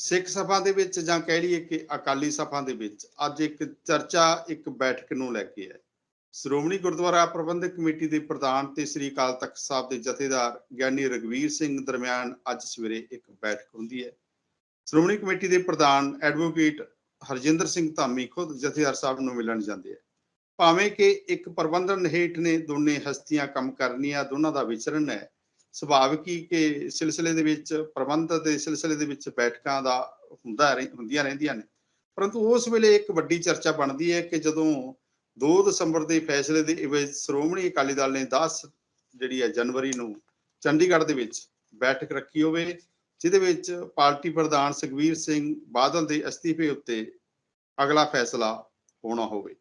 ਸਿੱਖ ਸਭਾ ਦੇ ਵਿੱਚ ਜਾਂ ਕਹਿ ਲਈਏ ਕਿ ਅਕਾਲੀ ਸਭਾ ਦੇ ਵਿੱਚ ਅੱਜ ਇੱਕ ਚਰਚਾ, ਇੱਕ ਬੈਠਕ ਨੂੰ ਲੈ ਕੇ ਹੈ। ਸ਼੍ਰੋਮਣੀ ਗੁਰਦੁਆਰਾ ਪ੍ਰਬੰਧਕ ਕਮੇਟੀ ਦੇ ਪ੍ਰਧਾਨ ਤੇ ਸ੍ਰੀ ਅਕਾਲ ਤਖਤ ਸਾਹਿਬ ਦੇ ਜਥੇਦਾਰ ਗਿਆਨੀ ਰਗਵੀਰ ਸਿੰਘ ਦਰਮਿਆਨ ਅੱਜ ਸਵੇਰੇ ਇੱਕ ਬੈਠਕ ਹੁੰਦੀ ਹੈ। ਸ਼੍ਰੋਮਣੀ ਕਮੇਟੀ ਦੇ ਪ੍ਰਧਾਨ ਐਡਵੋਕੇਟ ਹਰਜਿੰਦਰ ਸਿੰਘ ਧਾਮੀ ਖੁਦ ਜਥੇਦਾਰ ਸਾਹਿਬ ਨੂੰ ਮਿਲਣ ਜਾਂਦੇ ਆ ਭਾਵੇਂ ਕਿ ਇੱਕ ਪ੍ਰਬੰਧਨ ਹੇਠ ਨੇ ਦੋਨੇ ਹਸਤੀਆਂ ਕੰਮ ਕਰਨੀਆਂ, ਦੋਨਾਂ ਦਾ ਵਿਚਰਨ ਹੈ ਸੁਭਾਵਿਕ ਹੀ ਕਿ ਸਿਲਸਿਲੇ ਦੇ ਵਿੱਚ, ਪ੍ਰਬੰਧ ਦੇ ਸਿਲਸਿਲੇ ਦੇ ਵਿੱਚ ਬੈਠਕਾਂ ਦਾ ਹੁੰਦਾ ਹੁੰਦੀਆਂ ਰਹਿੰਦੀਆਂ ਨੇ। ਪਰੰਤੂ ਉਸ ਵੇਲੇ ਇੱਕ ਵੱਡੀ ਚਰਚਾ ਬਣਦੀ ਹੈ ਕਿ ਜਦੋਂ 2 ਦਸੰਬਰ ਦੇ ਫੈਸਲੇ ਦੇ ਇਵਜ਼ ਸ਼੍ਰੋਮਣੀ ਅਕਾਲੀ ਦਲ ਨੇ 10 ਜਿਹੜੀ ਹੈ ਜਨਵਰੀ ਨੂੰ ਚੰਡੀਗੜ੍ਹ ਦੇ ਵਿੱਚ ਬੈਠਕ ਰੱਖੀ ਹੋਵੇ, ਜਿਹਦੇ ਵਿੱਚ ਪਾਰਟੀ ਪ੍ਰਧਾਨ ਸੁਖਵੀਰ ਸਿੰਘ ਬਾਦਲ ਦੇ ਅਸਤੀਫੇ ਉੱਤੇ ਅਗਲਾ ਫੈਸਲਾ ਹੋਣਾ ਹੋਵੇ।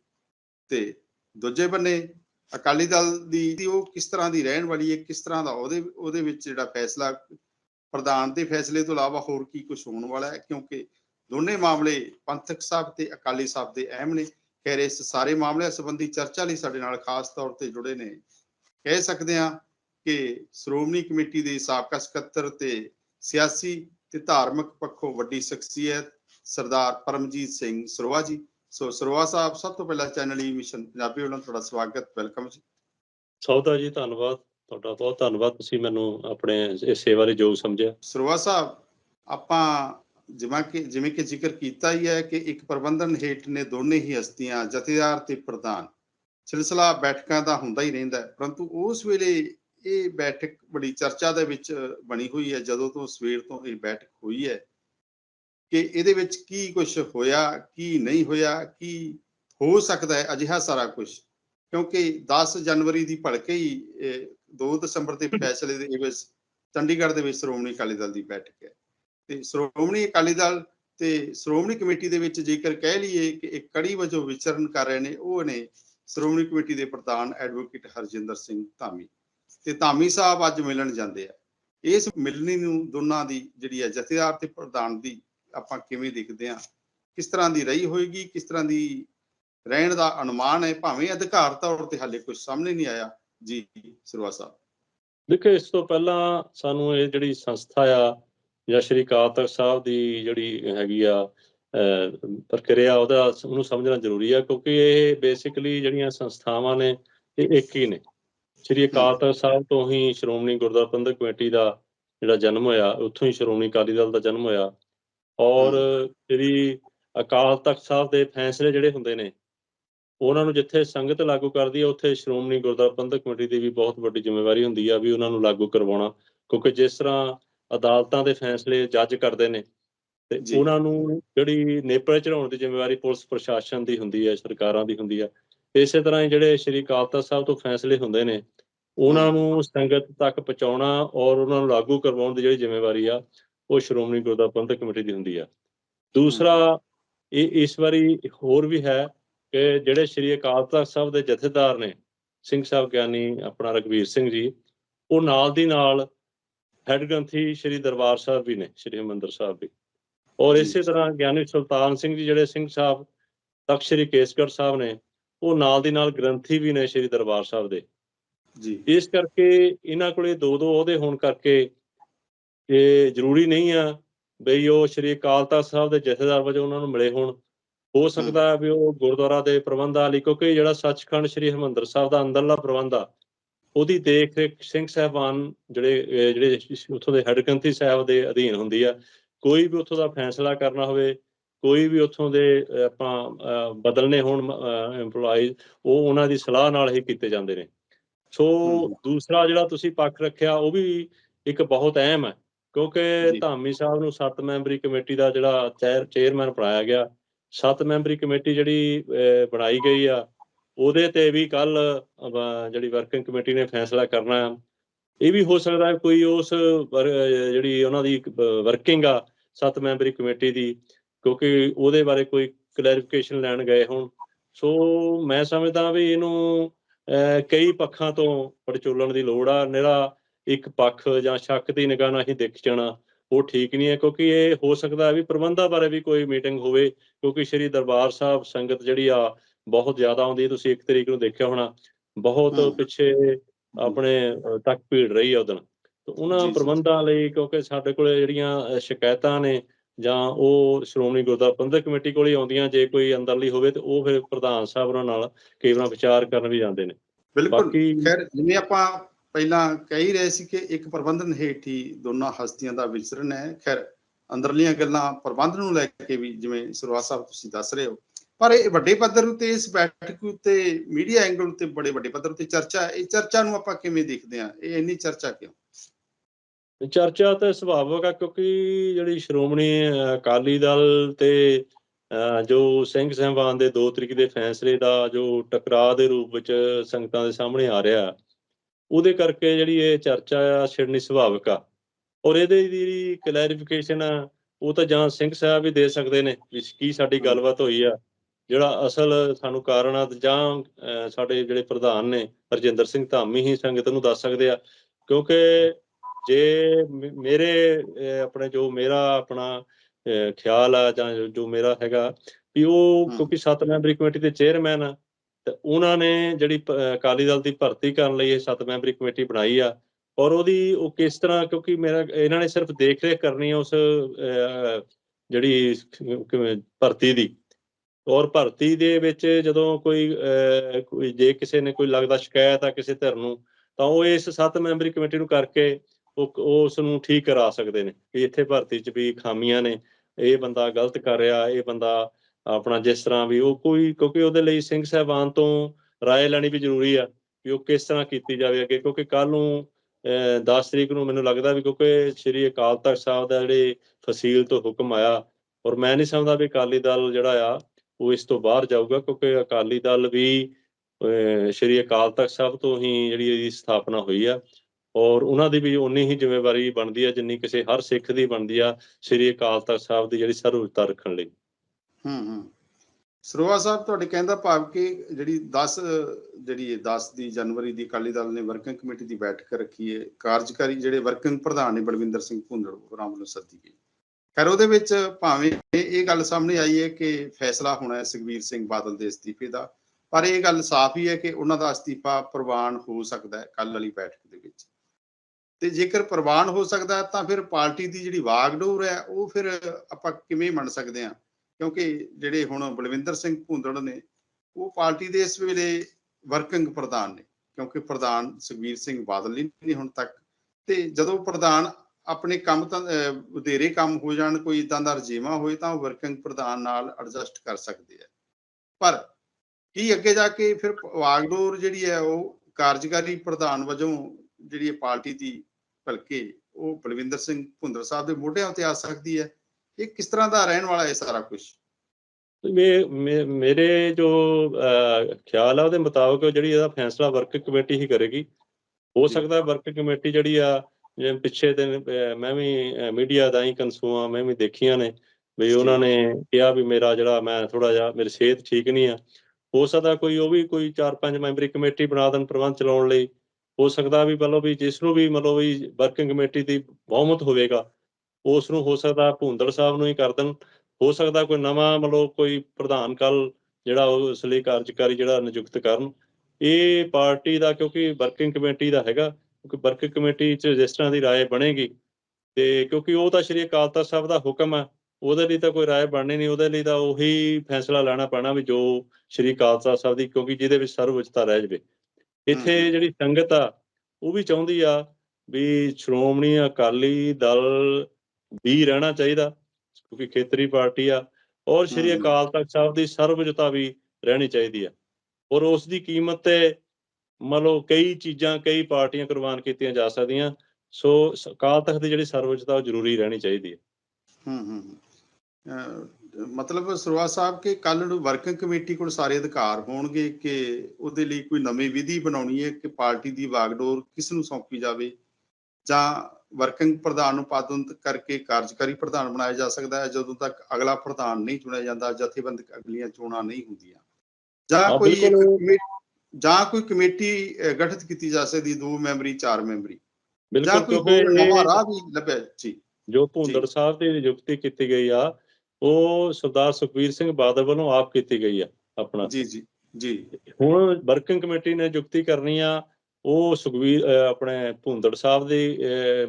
ਤੇ ਦੂਜੇ ਬੰਨੇ ਅਕਾਲੀ ਦਲ ਦੀ ਉਹ ਕਿਸ ਤਰ੍ਹਾਂ ਦੀ ਰਹਿਣ ਵਾਲੀ ਹੈ, ਕਿਸ ਤਰ੍ਹਾਂ ਦਾ ਉਹਦੇ ਉਹਦੇ ਵਿੱਚ ਜਿਹੜਾ ਫੈਸਲਾ ਪ੍ਰਧਾਨ ਦੇ ਫੈਸਲੇ ਤੋਂ ਇਲਾਵਾ ਹੋਰ ਕੀ ਕੁਝ ਹੋਣ ਵਾਲਾ ਹੈ? ਕਿਉਂਕਿ ਦੋਨੇ ਮਾਮਲੇ ਪੰਥਕ ਸਾਹਿਬ ਤੇ ਅਕਾਲੀ ਸਾਹਿਬ ਦੇ ਅਹਿਮ ਨੇ। ਖੈਰ, ਇਸ ਸਾਰੇ ਮਾਮਲਿਆਂ ਸੰਬੰਧੀ ਚਰਚਾ ਲਈ ਸਾਡੇ ਨਾਲ ਖਾਸ ਤੌਰ ਤੇ ਜੁੜੇ ਨੇ। ਕਹਿ ਸਕਦੇ ਹਾਂ ਕਿ ਸ਼੍ਰੋਮਣੀ ਕਮੇਟੀ ਦੇ ਸਾਬਕਾ ਸਕੱਤਰ ਤੇ ਸਿਆਸੀ ਤੇ ਧਾਰਮਿਕ ਪੱਖੋਂ ਵੱਡੀ ਸ਼ਖਸੀਅਤ ਸਰਦਾਰ ਪਰਮਜੀਤ ਸਿੰਘ ਸਰੋਆ ਜੀ ਸੋ ਸਰੋਆ ਸਾਹਿਬ ਸਭ ਤੋਂ ਪਹਿਲਾਂ ਚੈਨਲ ਈ ਮਿਸ਼ਨ ਪੰਜਾਬੀ ਵੱਲੋਂ ਤੁਹਾਡਾ ਸਵਾਗਤ ਵੈਲਕਮ ਜੀ। ਸੌਦਾ ਜੀ ਧੰਨਵਾਦ। ਤੁਹਾਡਾ ਬਹੁਤ ਧੰਨਵਾਦ ਤੁਸੀਂ ਮੈਨੂੰ ਆਪਣੇ ਇਸ ਸੇਵਾ ਲਈ ਯੋਗ ਸਮਝਿਆ। ਸਰੋਆ ਸਾਹਿਬ ਆਪਾਂ ਜਿਵੇਂ ਕਿ ਜਿਵੇਂ ਕਿ ਜ਼ਿਕਰ ਕੀਤਾ ਹੀ ਹੈ ਕਿ ਇੱਕ ਪ੍ਰਬੰਧਨ ਹੇਠ ਨੇ ਦੋਨੇ ਹੀ ਹਸਤੀਆਂ ਜਥੇਦਾਰ ਤੇ ਪ੍ਰਧਾਨ ਸਿਲਸਿਲਾ ਬੈਠਕਾਂ ਦਾ ਹੁੰਦਾ ਹੀ ਰਹਿੰਦਾ ਹੈ। ਪਰੰਤੂ ਉਸ ਵੇਲੇ ਇਹ ਬੈਠਕ ਬੜੀ ਚਰਚਾ ਦੇ ਵਿੱਚ ਬਣੀ ਹੋਈ ਹੈ ਜਦੋਂ ਤੋਂ ਸਵੇਰ ਤੋਂ ਇਹ ਬੈਠਕ ਹੋਈ ਹੈ। ਕਿ ਇਹਦੇ ਵਿੱਚ ਕੀ ਕੁਝ ਹੋਇਆ ਕੀ ਨਹੀਂ ਹੋਇਆ ਕੀ ਹੋ ਸਕਦਾ ਹੈ ਅਜਿਹਾ ਸਾਰਾ ਕੁਝ ਕਿਉਂਕਿ 10 ਜਨਵਰੀ ਦੀ ਭੜਕੇ ਹੀ 2 ਦਸੰਬਰ ਦੇ ਫੈਸਲੇ ਦੇ ਵਿੱਚ ਚੰਡੀਗੜ੍ਹ ਦੇ ਵਿੱਚ ਸ਼੍ਰੋਮਣੀ ਅਕਾਲੀ ਦਲ ਦੀ ਬੈਠਕ ਹੈ। ਤੇ ਸ਼੍ਰੋਮਣੀ ਅਕਾਲੀ ਦਲ ਤੇ ਸ਼੍ਰੋਮਣੀ ਕਮੇਟੀ ਦੇ ਵਿੱਚ ਜੇਕਰ ਕਹਿ ਲਈਏ ਕਿ ਇੱਕ ਕੜੀ ਵਜੋਂ ਵਿਚਰਨ ਕਰ ਰਹੇ ਨੇ ਉਹ ਨੇ ਸ਼੍ਰੋਮਣੀ ਕਮੇਟੀ ਦੇ ਪ੍ਰਧਾਨ ਐਡਵੋਕੇਟ ਹਰਜਿੰਦਰ ਸਿੰਘ ਧਾਮੀ। ਤੇ ਧਾਮੀ ਸਾਹਿਬ ਅੱਜ ਮਿਲਣ ਜਾਂਦੇ ਆ। ਇਸ ਮਿਲਣੀ ਨੂੰ ਦੋਨਾਂ ਦੀ ਜਿਹੜੀ ਹੈ ਜਥੇਦਾਰ ਤੇ ਪ੍ਰਧਾਨ ਦੀ ਆਪਾਂ ਕਿਵੇਂ ਦੇਖਦੇ ਆ ਕਿਸ ਤਰ੍ਹਾਂ ਦੀ ਰਹੀ ਹੋਏਗੀ? ਕਿਸ ਤਰ੍ਹਾਂ ਦੀ ਰਹਿਣ ਦਾ ਅਨੁਮਾਨ ਹੈ? ਭਾਵੇਂ ਅਧਿਕਾਰ ਤੌਰ ਤੇ ਹਾਲੇ ਕੁਝ ਸਾਹਮਣੇ ਨਹੀਂ ਆਇਆ। ਜੀ ਸਰਵਾ ਸਾਹਿਬ। ਦੇਖੋ, ਇਸ ਤੋਂ ਪਹਿਲਾਂ ਸਾਨੂੰ ਇਹ ਜਿਹੜੀ ਸੰਸਥਾ ਆ, ਜਾਂ ਸ਼੍ਰੀ ਅਕਾਲ ਸਾਹਿਬ ਦੀ ਜਿਹੜੀ ਹੈਗੀ ਆ ਪ੍ਰਕਿਰਿਆ, ਉਹਦਾ ਉਹਨੂੰ ਸਮਝਣਾ ਜ਼ਰੂਰੀ ਆ, ਕਿਉਂਕਿ ਇਹ ਬੇਸਿਕਲੀ ਜਿਹੜੀਆਂ ਸੰਸਥਾਵਾਂ ਨੇ, ਇਹ ਇੱਕ ਹੀ ਨੇ। ਸ਼੍ਰੀ ਅਕਾਲ ਤਖਤ ਸਾਹਿਬ ਤੋਂ ਹੀ ਸ਼੍ਰੋਮਣੀ ਗੁਰਦੁਆਰਾ ਪ੍ਰਬੰਧਕ ਕਮੇਟੀ ਦਾ ਜਿਹੜਾ ਜਨਮ ਹੋਇਆ, ਉੱਥੋਂ ਹੀ ਸ਼੍ਰੋਮਣੀ ਅਕਾਲੀ ਦਲ ਦਾ ਜਨਮ ਹੋਇਆ। ਔਰ ਜਿਹੜੀ ਅਕਾਲ ਤਖਤ ਸਾਹਿਬ ਦੇ ਫੈਸਲੇ ਜਿਹੜੇ ਹੁੰਦੇ ਨੇ ਉਹਨਾਂ ਨੂੰ ਜਿੱਥੇ ਸੰਗਤ ਲਾਗੂ ਕਰਦੀ ਹੈ ਉੱਥੇ ਸ਼੍ਰੋਮਣੀ ਗੁਰਦੁਆਰਾ ਪ੍ਰਬੰਧਕ ਕਮੇਟੀ ਦੀ ਵੀ ਬਹੁਤ ਵੱਡੀ ਜ਼ਿੰਮੇਵਾਰੀ ਹੁੰਦੀ ਆ ਵੀ ਉਹਨਾਂ ਨੂੰ ਲਾਗੂ ਕਰਵਾਉਣਾ ਕਿਉਂਕਿ ਜਿਸ ਤਰ੍ਹਾਂ ਅਦਾਲਤਾਂ ਦੇ ਫੈਸਲੇ ਜੱਜ ਕਰਦੇ ਨੇ ਤੇ। ਉਹਨਾਂ ਨੂੰ ਜਿਹੜੀ ਨੇਪਰੇ ਚੜਾਉਣ ਦੀ ਜ਼ਿੰਮੇਵਾਰੀ ਪੁਲਿਸ ਪ੍ਰਸ਼ਾਸਨ ਦੀ ਹੁੰਦੀ ਹੈ ਸਰਕਾਰਾਂ ਦੀ ਹੁੰਦੀ ਆ ਇਸੇ ਤਰ੍ਹਾਂ ਹੀ ਜਿਹੜੇ ਸ਼੍ਰੀ ਅਕਾਲ ਤਖਤ ਸਾਹਿਬ ਤੋਂ ਫੈਸਲੇ ਹੁੰਦੇ ਨੇ ਉਹਨਾਂ ਨੂੰ ਸੰਗਤ ਤੱਕ ਪਹੁੰਚਾਉਣਾ ਔਰ ਉਹਨਾਂ ਨੂੰ ਲਾਗੂ ਕਰਵਾਉਣ ਦੀ ਜਿਹੜੀ ਜ਼ਿੰਮੇਵਾਰੀ ਆ ਉਹ ਸ਼੍ਰੋਮਣੀ ਗੁਰਦੁਆਰਾ ਪ੍ਰਬੰਧਕ ਕਮੇਟੀ ਦੀ ਹੁੰਦੀ ਆ। ਦੂਸਰਾ ਇਹ ਇਸ ਵਾਰੀ ਹੋਰ ਵੀ ਹੈ ਕਿ ਜਿਹੜੇ ਸ਼੍ਰੀ ਅਕਾਲ ਤਖਤ ਸਾਹਿਬ ਦੇ ਜਥੇਦਾਰ ਨੇ ਸਿੰਘ ਸਾਹਿਬ ਗਿਆਨੀ ਆਪਣਾ ਰਗਵੀਰ ਸਿੰਘ ਜੀ ਉਹ ਨਾਲ ਦੀ ਨਾਲ ਹੈਡ ਗ੍ਰੰਥੀ ਸ਼੍ਰੀ ਦਰਬਾਰ ਸਾਹਿਬ ਵੀ ਨੇ ਸ਼੍ਰੀ ਹਰਿਮੰਦਰ ਸਾਹਿਬ ਵੀ। ਔਰ। ਇਸੇ ਤਰ੍ਹਾਂ ਗਿਆਨੀ ਸੁਲਤਾਨ ਸਿੰਘ ਜੀ ਜਿਹੜੇ ਸਿੰਘ ਸਾਹਿਬ ਤਖਤ ਸ਼੍ਰੀ ਕੇਸਗੜ੍ਹ ਸਾਹਿਬ ਨੇ ਉਹ ਨਾਲ ਦੀ ਨਾਲ ਗ੍ਰੰਥੀ ਵੀ ਨੇ ਸ਼੍ਰੀ ਦਰਬਾਰ ਸਾਹਿਬ ਦੇ। ਜੀ। ਇਸ ਕਰਕੇ ਇਹਨਾਂ ਕੋਲੇ ਦੋ ਦੋ ਅਹੁਦੇ ਹੋਣ ਕਰਕੇ ਇਹ ਜ਼ਰੂਰੀ ਨਹੀਂ ਆ ਬਈ ਉਹ ਸ਼੍ਰੀ ਅਕਾਲ ਤਖਤ ਸਾਹਿਬ ਦੇ ਜਥੇਦਾਰ ਵਜੋਂ ਉਹਨਾਂ ਨੂੰ ਮਿਲੇ ਹੋਣ। ਹੋ ਸਕਦਾ ਵੀ ਉਹ ਗੁਰਦੁਆਰਾ ਦੇ ਪ੍ਰਬੰਧਾਂ ਲਈ ਕਿਉਂਕਿ ਜਿਹੜਾ ਸੱਚਖੰਡ ਸ਼੍ਰੀ ਹਰਿਮੰਦਰ ਸਾਹਿਬ ਦਾ ਅੰਦਰਲਾ ਪ੍ਰਬੰਧ ਆ ਉਹਦੀ ਦੇਖ ਰੇਖ ਸਿੰਘ ਸਾਹਿਬਾਨ ਜਿਹੜੇ ਜਿਹੜੇ ਉੱਥੋਂ ਦੇ ਹੈਡ ਗ੍ਰੰਥੀ ਸਾਹਿਬ ਦੇ ਅਧੀਨ ਹੁੰਦੀ ਆ ਕੋਈ ਵੀ ਉੱਥੋਂ ਦਾ ਫੈਸਲਾ ਕਰਨਾ ਹੋਵੇ ਕੋਈ ਵੀ ਉੱਥੋਂ ਦੇ ਆਪਾਂ ਬਦਲਨੇ ਹੋਣ EMPLOYEES ਉਹ ਉਹਨਾਂ ਦੀ ਸਲਾਹ ਨਾਲ ਹੀ ਕੀਤੇ ਜਾਂਦੇ ਨੇ। ਸੋ। ਦੂਸਰਾ ਜਿਹੜਾ ਤੁਸੀਂ ਪੱਖ ਰੱਖਿਆ ਉਹ ਵੀ ਇੱਕ ਬਹੁਤ ਅਹਿਮ ਹੈ ਕਿਉਂਕਿ। ਧਾਮੀ ਸਾਹਿਬ ਨੂੰ ਸੱਤ ਮੈਂਬਰੀ ਕਮੇਟੀ ਦਾ ਜਿਹੜਾ ਚੇਅਰ ਚੇਅਰਮੈਨ ਬਣਾਇਆ ਗਿਆ। ਸੱਤ ਮੈਂਬਰੀ ਕਮੇਟੀ ਜਿਹੜੀ ਬਣਾਈ ਗਈ ਆ ਉਹਦੇ ਤੇ ਵੀ ਕੱਲ ਜਿਹੜੀ ਵਰਕਿੰਗ ਕਮੇਟੀ ਨੇ ਫੈਸਲਾ ਕਰਨਾ ਇਹ ਵੀ ਹੋ ਸਕਦਾ ਹੈ ਕੋਈ ਉਸ ਜਿਹੜੀ ਉਹਨਾਂ ਦੀ ਵਰਕਿੰਗ ਆ ਸੱਤ ਮੈਂਬਰੀ ਕਮੇਟੀ ਦੀ ਕਿਉਂਕਿ ਉਹਦੇ ਬਾਰੇ ਕੋਈ ਕਲੈਰੀਫਿਕੇਸ਼ਨ ਲੈਣ ਗਏ ਹੋਣ। ਸੋ ਮੈਂ ਸਮਝਦਾ ਵੀ ਇਹਨੂੰ ਕਈ ਪੱਖਾਂ ਤੋਂ ਪੜਚੋਲਣ ਦੀ ਲੋੜ ਆ। ਨਿਹਰਾ ਇੱਕ ਪੱਖ ਜਾਂ ਸ਼ੱਕ ਦੀ ਨਿਗਾਹ ਨਾਲ ਹੀ ਦੇਖ ਜਾਣਾ ਉਹ ਠੀਕ ਨਹੀਂ ਹੈ ਕਿਉਂਕਿ ਇਹ ਹੋ ਸਕਦਾ ਹੈ ਵੀ ਪ੍ਰਬੰਧਾਂ ਬਾਰੇ ਵੀ ਕੋਈ ਮੀਟਿੰਗ ਹੋਵੇ ਕਿਉਂਕਿ ਸ਼੍ਰੀ ਦਰਬਾਰ ਸਾਹਿਬ ਸੰਗਤ ਜਿਹੜੀ ਆ ਬਹੁਤ ਜ਼ਿਆਦਾ ਆਉਂਦੀ ਹੈ ਤੁਸੀਂ ਇੱਕ ਤਰੀਕ ਨੂੰ ਦੇਖਿਆ ਹੋਣਾ ਬਹੁਤ। ਪਿੱਛੇ ਆਪਣੇ ਤੱਕ ਭੀੜ ਰਹੀ ਆ ਉਦੋਂ ਤੇ ਉਹਨਾਂ। ਪ੍ਰਬੰਧਾਂ ਲਈ ਕਿਉਂਕਿ ਸਾਡੇ ਕੋਲੇ ਜਿਹੜੀਆਂ ਸ਼ਿਕਾਇਤਾਂ ਨੇ ਜਾਂ ਉਹ ਸ਼੍ਰੋਮਣੀ ਗੁਰਦੁਆਰਾ ਪ੍ਰਬੰਧਕ ਕਮੇਟੀ ਕੋਲ ਹੀ ਆਉਂਦੀਆਂ ਜੇ ਕੋਈ ਅੰਦਰਲੀ ਹੋਵੇ ਤੇ ਉਹ ਫਿਰ ਪ੍ਰਧਾਨ ਸਾਹਿਬ ਉਹਨਾਂ ਨਾਲ ਕਈ ਵਾਰ ਵਿਚਾਰ ਕਰਨ ਵੀ ਜਾਂਦੇ ਨੇ ਬਿਲਕੁਲ ਖੈਰ ਜਿਵੇਂ ਆਪਾਂ ਪਹਿਲਾਂ ਕਹਿ ਹੀ ਰਹੇ ਸੀ ਕਿ ਇੱਕ ਪ੍ਰਬੰਧਨ ਹੇਠ ਹੀ ਦੋਨਾਂ ਹਸਤੀਆਂ ਦਾ ਵਿਚਰਨ ਹੈ। ਖੈਰ ਅੰਦਰਲੀਆਂ ਗੱਲਾਂ ਪ੍ਰਬੰਧ ਨੂੰ ਲੈ ਕੇ ਵੀ ਜਿਵੇਂ ਸਰਵਾ ਸਾਹਿਬ ਤੁਸੀਂ ਦੱਸ ਰਹੇ ਹੋ ਪਰ ਇਹ ਵੱਡੇ ਪੱਧਰ ਉਤੇ ਇਸ ਬੈਠਕ ਉਤੇ ਮੀਡੀਆ ਐਂਗਲ ਉਤੇ ਬੜੇ ਵੱਡੇ ਪੱਧਰ ਉਤੇ ਚਰਚਾ ਇਹ ਚਰਚਾ ਨੂੰ ਆਪਾਂ ਕਿਵੇਂ ਦੇਖਦੇ ਹਾਂ? ਇਹ ਇੰਨੀ ਚਰਚਾ ਕਿਉਂ? ਚਰਚਾ ਤਾਂ ਸੁਭਾਵਿਕ ਆ ਕਿਉਂਕਿ ਜਿਹੜੀ ਸ਼੍ਰੋਮਣੀ ਅਕਾਲੀ ਦਲ ਤੇ ਅਹ, ਜੋ ਸਿੰਘ ਸਾਹਿਬਾਨ ਦੇ 2 ਤਰੀਕ ਦੇ ਫੈਸਲੇ ਦਾ ਜੋ ਟਕਰਾਅ ਦੇ ਰੂਪ ਵਿੱਚ ਸੰਗਤਾਂ ਦੇ ਸਾਹਮਣੇ ਆ ਰਿਹਾ ਉਹਦੇ ਕਰਕੇ ਜਿਹੜੀ ਇਹ ਚਰਚਾ ਆ ਛਿੜਨੀ ਸੁਭਾਵਕ ਆ। ਔਰ ਇਹਦੇ ਦੀ ਕਲੈਰੀਫਿਕੇਸ਼ਨ ਆ ਉਹ ਤਾਂ ਜਾਂ ਸਿੰਘ ਸਾਹਿਬ ਵੀ ਦੇ ਸਕਦੇ ਨੇ ਵੀ ਕੀ ਸਾਡੀ ਗੱਲਬਾਤ ਹੋਈ ਆ। ਜਿਹੜਾ ਅਸਲ ਸਾਨੂੰ ਕਾਰਨ ਆ ਜਾਂ ਸਾਡੇ ਜਿਹੜੇ ਪ੍ਰਧਾਨ ਨੇ ਹਰਜਿੰਦਰ ਸਿੰਘ ਧਾਮੀ ਹੀ ਸੰਗਤ ਨੂੰ ਦੱਸ ਸਕਦੇ ਆ। ਕਿਉਂਕਿ ਜੇ ਮੇਰੇ ਆਪਣੇ ਜੋ ਮੇਰਾ ਆਪਣਾ ਖਿਆਲ ਆ ਜਾਂ ਜੋ- ਮੇਰਾ ਹੈਗਾ ਵੀ ਉਹ। ਕਿਉਂਕਿ ਸੱਤ ਮੈਂਬਰੀ ਕਮੇਟੀ ਦੇ ਚੇਅਰਮੈਨ ਆ ਤੇ ਉਹਨਾਂ ਨੇ ਜਿਹੜੀ ਅਕਾਲੀ ਦਲ ਦੀ ਭਰਤੀ ਕਰਨ ਲਈ ਇਹ ਸੱਤ ਮੈਂਬਰੀ ਕਮੇਟੀ ਬਣਾਈ ਆ ਔਰ ਉਹਦੀ ਉਹ ਕਿਸ ਤਰ੍ਹਾਂ ਕਿਉਂਕਿ ਮੇਰਾ ਇਹਨਾਂ ਨੇ ਸਿਰਫ ਦੇਖ ਰੇਖ ਕਰਨੀ ਆ ਉਸ ਜਿਹੜੀ ਭਰਤੀ ਦੀ ਔਰ ਭਰਤੀ ਦੇ ਵਿੱਚ ਜਦੋਂ ਕੋਈ ਅਹ, ਕੋਈ ਜੇ ਕਿਸੇ ਨੇ ਕੋਈ ਲੱਗਦਾ ਸ਼ਿਕਾਇਤ ਆ ਕਿਸੇ ਧਿਰ ਨੂੰ ਤਾਂ ਉਹ ਇਸ ਸੱਤ ਮੈਂਬਰੀ ਕਮੇਟੀ ਨੂੰ ਕਰਕੇ ਉਹ ਉਹ ਉਸ ਨੂੰ ਠੀਕ ਕਰਾ ਸਕਦੇ ਨੇ ਵੀ ਇੱਥੇ ਭਰਤੀ 'ਚ ਵੀ ਖਾਮੀਆਂ ਨੇ ਇਹ ਬੰਦਾ ਗਲਤ ਕਰ ਰਿਹਾ ਇਹ ਬੰਦਾ ਆਪਣਾ ਜਿਸ ਤਰ੍ਹਾਂ ਵੀ ਉਹ ਕੋਈ ਕਿਉਂਕਿ ਉਹਦੇ ਲਈ ਸਿੰਘ ਸਾਹਿਬਾਨ ਤੋਂ ਰਾਏ ਲੈਣੀ ਵੀ ਜ਼ਰੂਰੀ ਆ ਵੀ ਉਹ ਕਿਸ ਤਰ੍ਹਾਂ ਕੀਤੀ ਜਾਵੇ ਅੱਗੇ ਕਿਉਂਕਿ ਕੱਲ ਨੂੰ ਅਹ, 10 ਤਰੀਕ ਨੂੰ ਮੈਨੂੰ ਲੱਗਦਾ ਵੀ ਕਿਉਂਕਿ ਸ੍ਰੀ ਅਕਾਲ ਤਖਤ ਸਾਹਿਬ ਦਾ ਜਿਹੜੇ ਫਸੀਲ ਤੋਂ ਹੁਕਮ ਆਇਆ ਔਰ ਮੈਂ ਨਹੀਂ ਸਮਝਦਾ ਵੀ ਅਕਾਲੀ ਦਲ ਜਿਹੜਾ ਆ ਉਹ ਇਸ ਤੋਂ ਬਾਹਰ ਜਾਊਗਾ ਕਿਉਂਕਿ ਅਕਾਲੀ ਦਲ ਵੀ ਅਹ, ਸ੍ਰੀ ਅਕਾਲ ਤਖਤ ਸਾਹਿਬ ਤੋਂ ਹੀ ਜਿਹੜੀ ਇਹਦੀ ਸਥਾਪਨਾ ਹੋਈ ਆ ਔਰ ਉਹਨਾਂ ਦੀ ਵੀ ਉਨੀ ਹੀ ਜ਼ਿੰਮੇਵਾਰੀ ਬਣਦੀ ਆ ਜਿੰਨੀ ਕਿਸੇ ਹਰ ਸਿੱਖ ਦੀ ਬਣਦੀ ਆ ਸ੍ਰੀ ਅਕਾਲ ਤਖਤ ਸਾਹਿਬ ਦੀ ਜਿਹੜੀ ਸਰਵਉੱਚਤਾ ਰੱਖਣ ਲਈ। ਹੂੰ ਹੂੰ। ਸਰੋਆ ਸਾਹਿਬ, ਤੁਹਾਡੇ ਕਹਿੰਦਾ ਭਾਵ ਕਿ ਜਿਹੜੀ 10 ਜਿਹੜੀ 10 ਦੀ ਜਨਵਰੀ ਦੀ ਅਕਾਲੀ ਦਲ ਨੇ ਵਰਕਿੰਗ ਕਮੇਟੀ ਦੀ ਬੈਠਕ ਰੱਖੀ ਹੈ, ਕਾਰਜਕਾਰੀ ਜਿਹੜੇ ਵਰਕਿੰਗ ਪ੍ਰਧਾਨ ਨੇ ਬਲਵਿੰਦਰ ਸਿੰਘ ਭੁੰਦੜ ਹੋਰਾਂ ਵੱਲੋਂ ਸੱਦੀ ਗਈ। ਖੈਰ, ਉਹਦੇ ਵਿੱਚ ਭਾਵੇਂ ਇਹ ਗੱਲ ਸਾਹਮਣੇ ਆਈ ਹੈ ਕਿ ਫੈਸਲਾ ਹੋਣਾ ਹੈ ਸੁਖਬੀਰ ਸਿੰਘ ਬਾਦਲ ਦੇ ਅਸਤੀਫੇ ਦਾ, ਪਰ ਇਹ ਗੱਲ ਸਾਫ਼ ਹੀ ਹੈ ਕਿ ਉਹਨਾਂ ਦਾ ਅਸਤੀਫਾ ਪ੍ਰਵਾਨ ਹੋ ਸਕਦਾ ਹੈ ਕੱਲ ਵਾਲੀ ਬੈਠਕ ਦੇ ਵਿੱਚ। ਤੇ ਜੇਕਰ ਪ੍ਰਵਾਨ ਹੋ ਸਕਦਾ ਤਾਂ ਫਿਰ ਪਾਰਟੀ ਦੀ ਜਿਹੜੀ ਵਾਗਡੋਰ ਹੈ, ਉਹ ਫਿਰ ਆਪਾਂ ਕਿਵੇਂ ਮੰਨ ਸਕਦੇ ਹਾਂ? ਕਿਉਂਕਿ ਜਿਹੜੇ ਹੁਣ ਬਲਵਿੰਦਰ ਸਿੰਘ ਭੁੰਦੜ ਨੇ, ਉਹ ਪਾਰਟੀ ਦੇ ਇਸ ਵੇਲੇ ਵਰਕਿੰਗ ਪ੍ਰਧਾਨ ਨੇ, ਕਿਉਂਕਿ ਪ੍ਰਧਾਨ ਸੁਖਬੀਰ ਸਿੰਘ ਬਾਦਲ ਨਹੀਂ ਹੁਣ ਤੱਕ। ਤੇ ਜਦੋਂ ਪ੍ਰਧਾਨ ਆਪਣੇ ਕੰਮ ਤਾਂ ਵਧੇਰੇ ਕੰਮ ਹੋ ਜਾਣ, ਕੋਈ ਇਦਾਂ ਦਾ ਰਜੀਮਾ ਹੋਏ ਤਾਂ ਉਹ ਵਰਕਿੰਗ ਪ੍ਰਧਾਨ ਨਾਲ ਐਡਜਸਟ ਕਰ ਸਕਦੇ ਆ। ਪਰ ਕੀ ਅੱਗੇ ਜਾ ਕੇ ਫਿਰ ਵਾਗਡੋਰ ਜਿਹੜੀ ਹੈ, ਉਹ ਕਾਰਜਕਾਰੀ ਪ੍ਰਧਾਨ ਵਜੋਂ ਜਿਹੜੀ ਪਾਰਟੀ ਦੀ ਭਲਕੇ ਉਹ ਬਲਵਿੰਦਰ ਸਿੰਘ ਭੁੰਦੜ ਸਾਹਿਬ ਦੇ ਮੋਢਿਆਂ ਉੱਤੇ ਆ ਸਕਦੀ ਹੈ? ਇਹ ਕਿਸ ਤਰ੍ਹਾਂ ਦਾ ਰਹਿਣ ਵਾਲਾ ਹੈ ਸਾਰਾ ਕੁਝ ਮੇਰੇ ਜੋ ਖਿਆਲ ਆ ਉਹਦੇ ਮੁਤਾਬਕ ਜਿਹੜੀ ਇਹਦਾ ਫੈਸਲਾ ਵਰਕ ਕਮੇਟੀ ਹੀ ਕਰੇਗੀ। ਹੋ। ਸਕਦਾ ਵਰਕ ਕਮੇਟੀ ਜਿਹੜੀ ਆ ਜਿਵੇਂ ਪਿੱਛੇ ਦਿਨ ਮੈਂ ਵੀ ਮੀਡੀਆ ਦਾ ਹੀ ਕੰਸੂਆ ਮੈਂ ਵੀ ਦੇਖੀਆਂ ਨੇ ਵੀ ਉਹਨਾਂ ਨੇ ਕਿਹਾ ਵੀ ਮੇਰਾ ਜਿਹੜਾ ਮੈਂ ਥੋੜਾ ਜਿਹਾ ਮੇਰੀ ਸਿਹਤ ਠੀਕ ਨਹੀਂ ਆ। ਹੋ ਸਕਦਾ ਕੋਈ ਉਹ ਵੀ ਕੋਈ 4-5 ਮੈਂਬਰੀ ਕਮੇਟੀ ਬਣਾ ਦੇਣ ਪ੍ਰਬੰਧ ਚਲਾਉਣ ਲਈ। ਹੋ ਸਕਦਾ ਵੀ ਮਤਲਬ ਵੀ ਜਿਸ ਨੂੰ ਵੀ ਮਤਲਬ ਵੀ ਵਰਕਿੰਗ ਕਮੇਟੀ ਦੀ ਬਹੁਮਤ ਹੋਵੇਗਾ ਉਸ ਨੂੰ ਹੋ ਸਕਦਾ ਭੁੰਦੜ ਸਾਹਿਬ ਨੂੰ ਹੀ ਕਰ ਦੇਣ ਹੋ ਸਕਦਾ ਕੋਈ ਨਵਾਂ ਮਤਲਬ ਕੋਈ ਪ੍ਰਧਾਨ ਕੱਲ ਜਿਹੜਾ ਉਹ ਉਸ ਲਈ ਕਾਰਜਕਾਰੀ ਜਿਹੜਾ ਨਿਯੁਕਤ ਕਰਨ ਇਹ ਪਾਰਟੀ ਦਾ ਕਿਉਂਕਿ ਵਰਕਿੰਗ ਕਮੇਟੀ ਦਾ ਹੈਗਾ ਕਿਉਂਕਿ ਵਰਕਿੰਗ ਕਮੇਟੀ 'ਚ ਜਿਸ ਤਰ੍ਹਾਂ ਦੀ رائے ਬਣੇਗੀ ਤੇ ਕਿਉਂਕਿ ਉਹ ਤਾਂ ਸ਼੍ਰੀ ਅਕਾਲ ਤਖਤ ਸਾਹਿਬ ਦਾ ਹੁਕਮ ਹੈ ਉਹਦੇ ਲਈ ਤਾਂ ਕੋਈ رائے ਬਣਨੀ ਨਹੀਂ ਉਹਦੇ ਲਈ ਤਾਂ ਉਹੀ ਫੈਸਲਾ ਲੈਣਾ ਪੈਣਾ ਵੀ ਜੋ ਸ਼੍ਰੀ ਅਕਾਲ ਤਖਤ ਸਾਹਿਬ ਦੀ ਕਿਉਂਕਿ ਜਿਹਦੇ ਵਿੱਚ ਸਰਵਉੱਚਤਾ ਰਹਿ ਜਾਵੇ ਇੱਥੇ ਹਮ। ਜਿਹੜੀ ਸੰਗਤ ਆ ਉਹ ਵੀ ਚਾਹੁੰਦੀ ਆ ਵੀ ਸ਼੍ਰੋਮਣੀ ਅਕਾਲੀ ਦਲ ਵੀ ਰਹਿਣਾ ਚਾਹੀਦਾ ਕਿਉਂਕਿ ਖੇਤਰੀ ਪਾਰਟੀ ਆ ਔਰ ਸ਼੍ਰੀ। ਅਕਾਲ ਤਖਤ ਸਾਹਿਬ ਦੀ ਸਰਵਉੱਚਤਾ ਵੀ ਰਹਿਣੀ ਚਾਹੀਦੀ ਆ। ਔਰ ਉਸ ਦੀ ਕੀਮਤ ਤੇ ਮੰਨ ਲਓ ਕਈ ਚੀਜ਼ਾਂ ਕਈ ਪਾਰਟੀਆਂ ਕੁਰਬਾਨ ਕੀਤੀਆਂ ਜਾ ਸਕਦੀਆਂ ਸੋ ਅਕਾਲ ਤਖਤ ਦੀ ਜਿਹੜੀ ਸਰਵਉੱਚਤਾ ਉਹ ਜ਼ਰੂਰੀ ਰਹਿਣੀ ਚਾਹੀਦੀ ਹੈ ਮਤਲਬ ਸਰਵਾ ਸਾਹਿਬ ਕਿ ਕੱਲ ਨੂੰ ਵਰਕਿੰਗ ਕਮੇਟੀ ਕੋਲ ਸਾਰੇ ਅਧਿਕਾਰ ਹੋਣਗੇ ਕਿ ਉਹਦੇ ਲਈ ਕੋਈ ਨਵੀਂ ਵਿਧੀ ਬਣਾਉਣੀ ਹੈ ਕਿ ਪਾਰਟੀ ਦੀ ਵਾਗਡੋਰ ਕਿਸ ਨੂੰ ਸੌਂਪੀ ਜਾਵੇ ਜਾਂ ਵਰਕਿੰਗ ਪ੍ਰਧਾਨ ਨੂੰ ਪਦੋન્નਤ ਕਰਕੇ ਕਾਰਜਕਾਰੀ ਪ੍ਰਧਾਨ ਬਣਾਇਆ ਜਾ ਸਕਦਾ ਹੈ। ਜਦੋਂ ਤੱਕ ਅਗਲਾ ਪ੍ਰਧਾਨ ਨਹੀਂ ਚੁਣਿਆ ਜਾਂਦਾ ਜਥੇਬੰਦਕ ਅਗਲੀਆਂ ਚੋਣਾਂ ਨਹੀਂ ਹੁੰਦੀਆਂ। ਜਾਂ ਕੋਈ ਜਾਂ ਕੋਈ ਕਮੇਟੀ ਗਠਿਤ ਕੀਤੀ ਜਾ ਸਕਦੀ ਦੋ ਮੈਂਬਰੀ ਚਾਰ ਮੈਂਬਰੀ। ਜਾਂ ਬਿਲਕੁਲ ਕੋਈ ਕਿਉਂਕਿ ਹੋਰ ਨਵਾਂ ਰਾਹ ਵੀ ਲੱਭਿਆ। ਜੀ। ਜੋ ਭੁੰਦੜ ਸਾਹਿਬ ਦੀ ਨਿਯੁਕਤੀ ਕੀਤੀ ਗਈ ਆ ਉਹ ਸਰਦਾਰ ਸੁਖਬੀਰ ਸਿੰਘ ਬਾਦਲ ਵੱਲੋਂ ਆਪ ਕੀਤੀ ਗਈ ਆ ਆਪਣਾ। ਜੀ ਜੀ ਜੀ। ਹੁਣ ਵਰਕਿੰਗ ਕਮੇਟੀ ਨੇ ਨਿਯੁਕਤੀ ਕਰਨੀ ਆ ਉਹ ਸੁਖਬੀਰ ਅਹ ਆਪਣੇ ਭੁੰਦੜ ਸਾਹਿਬ ਦੇ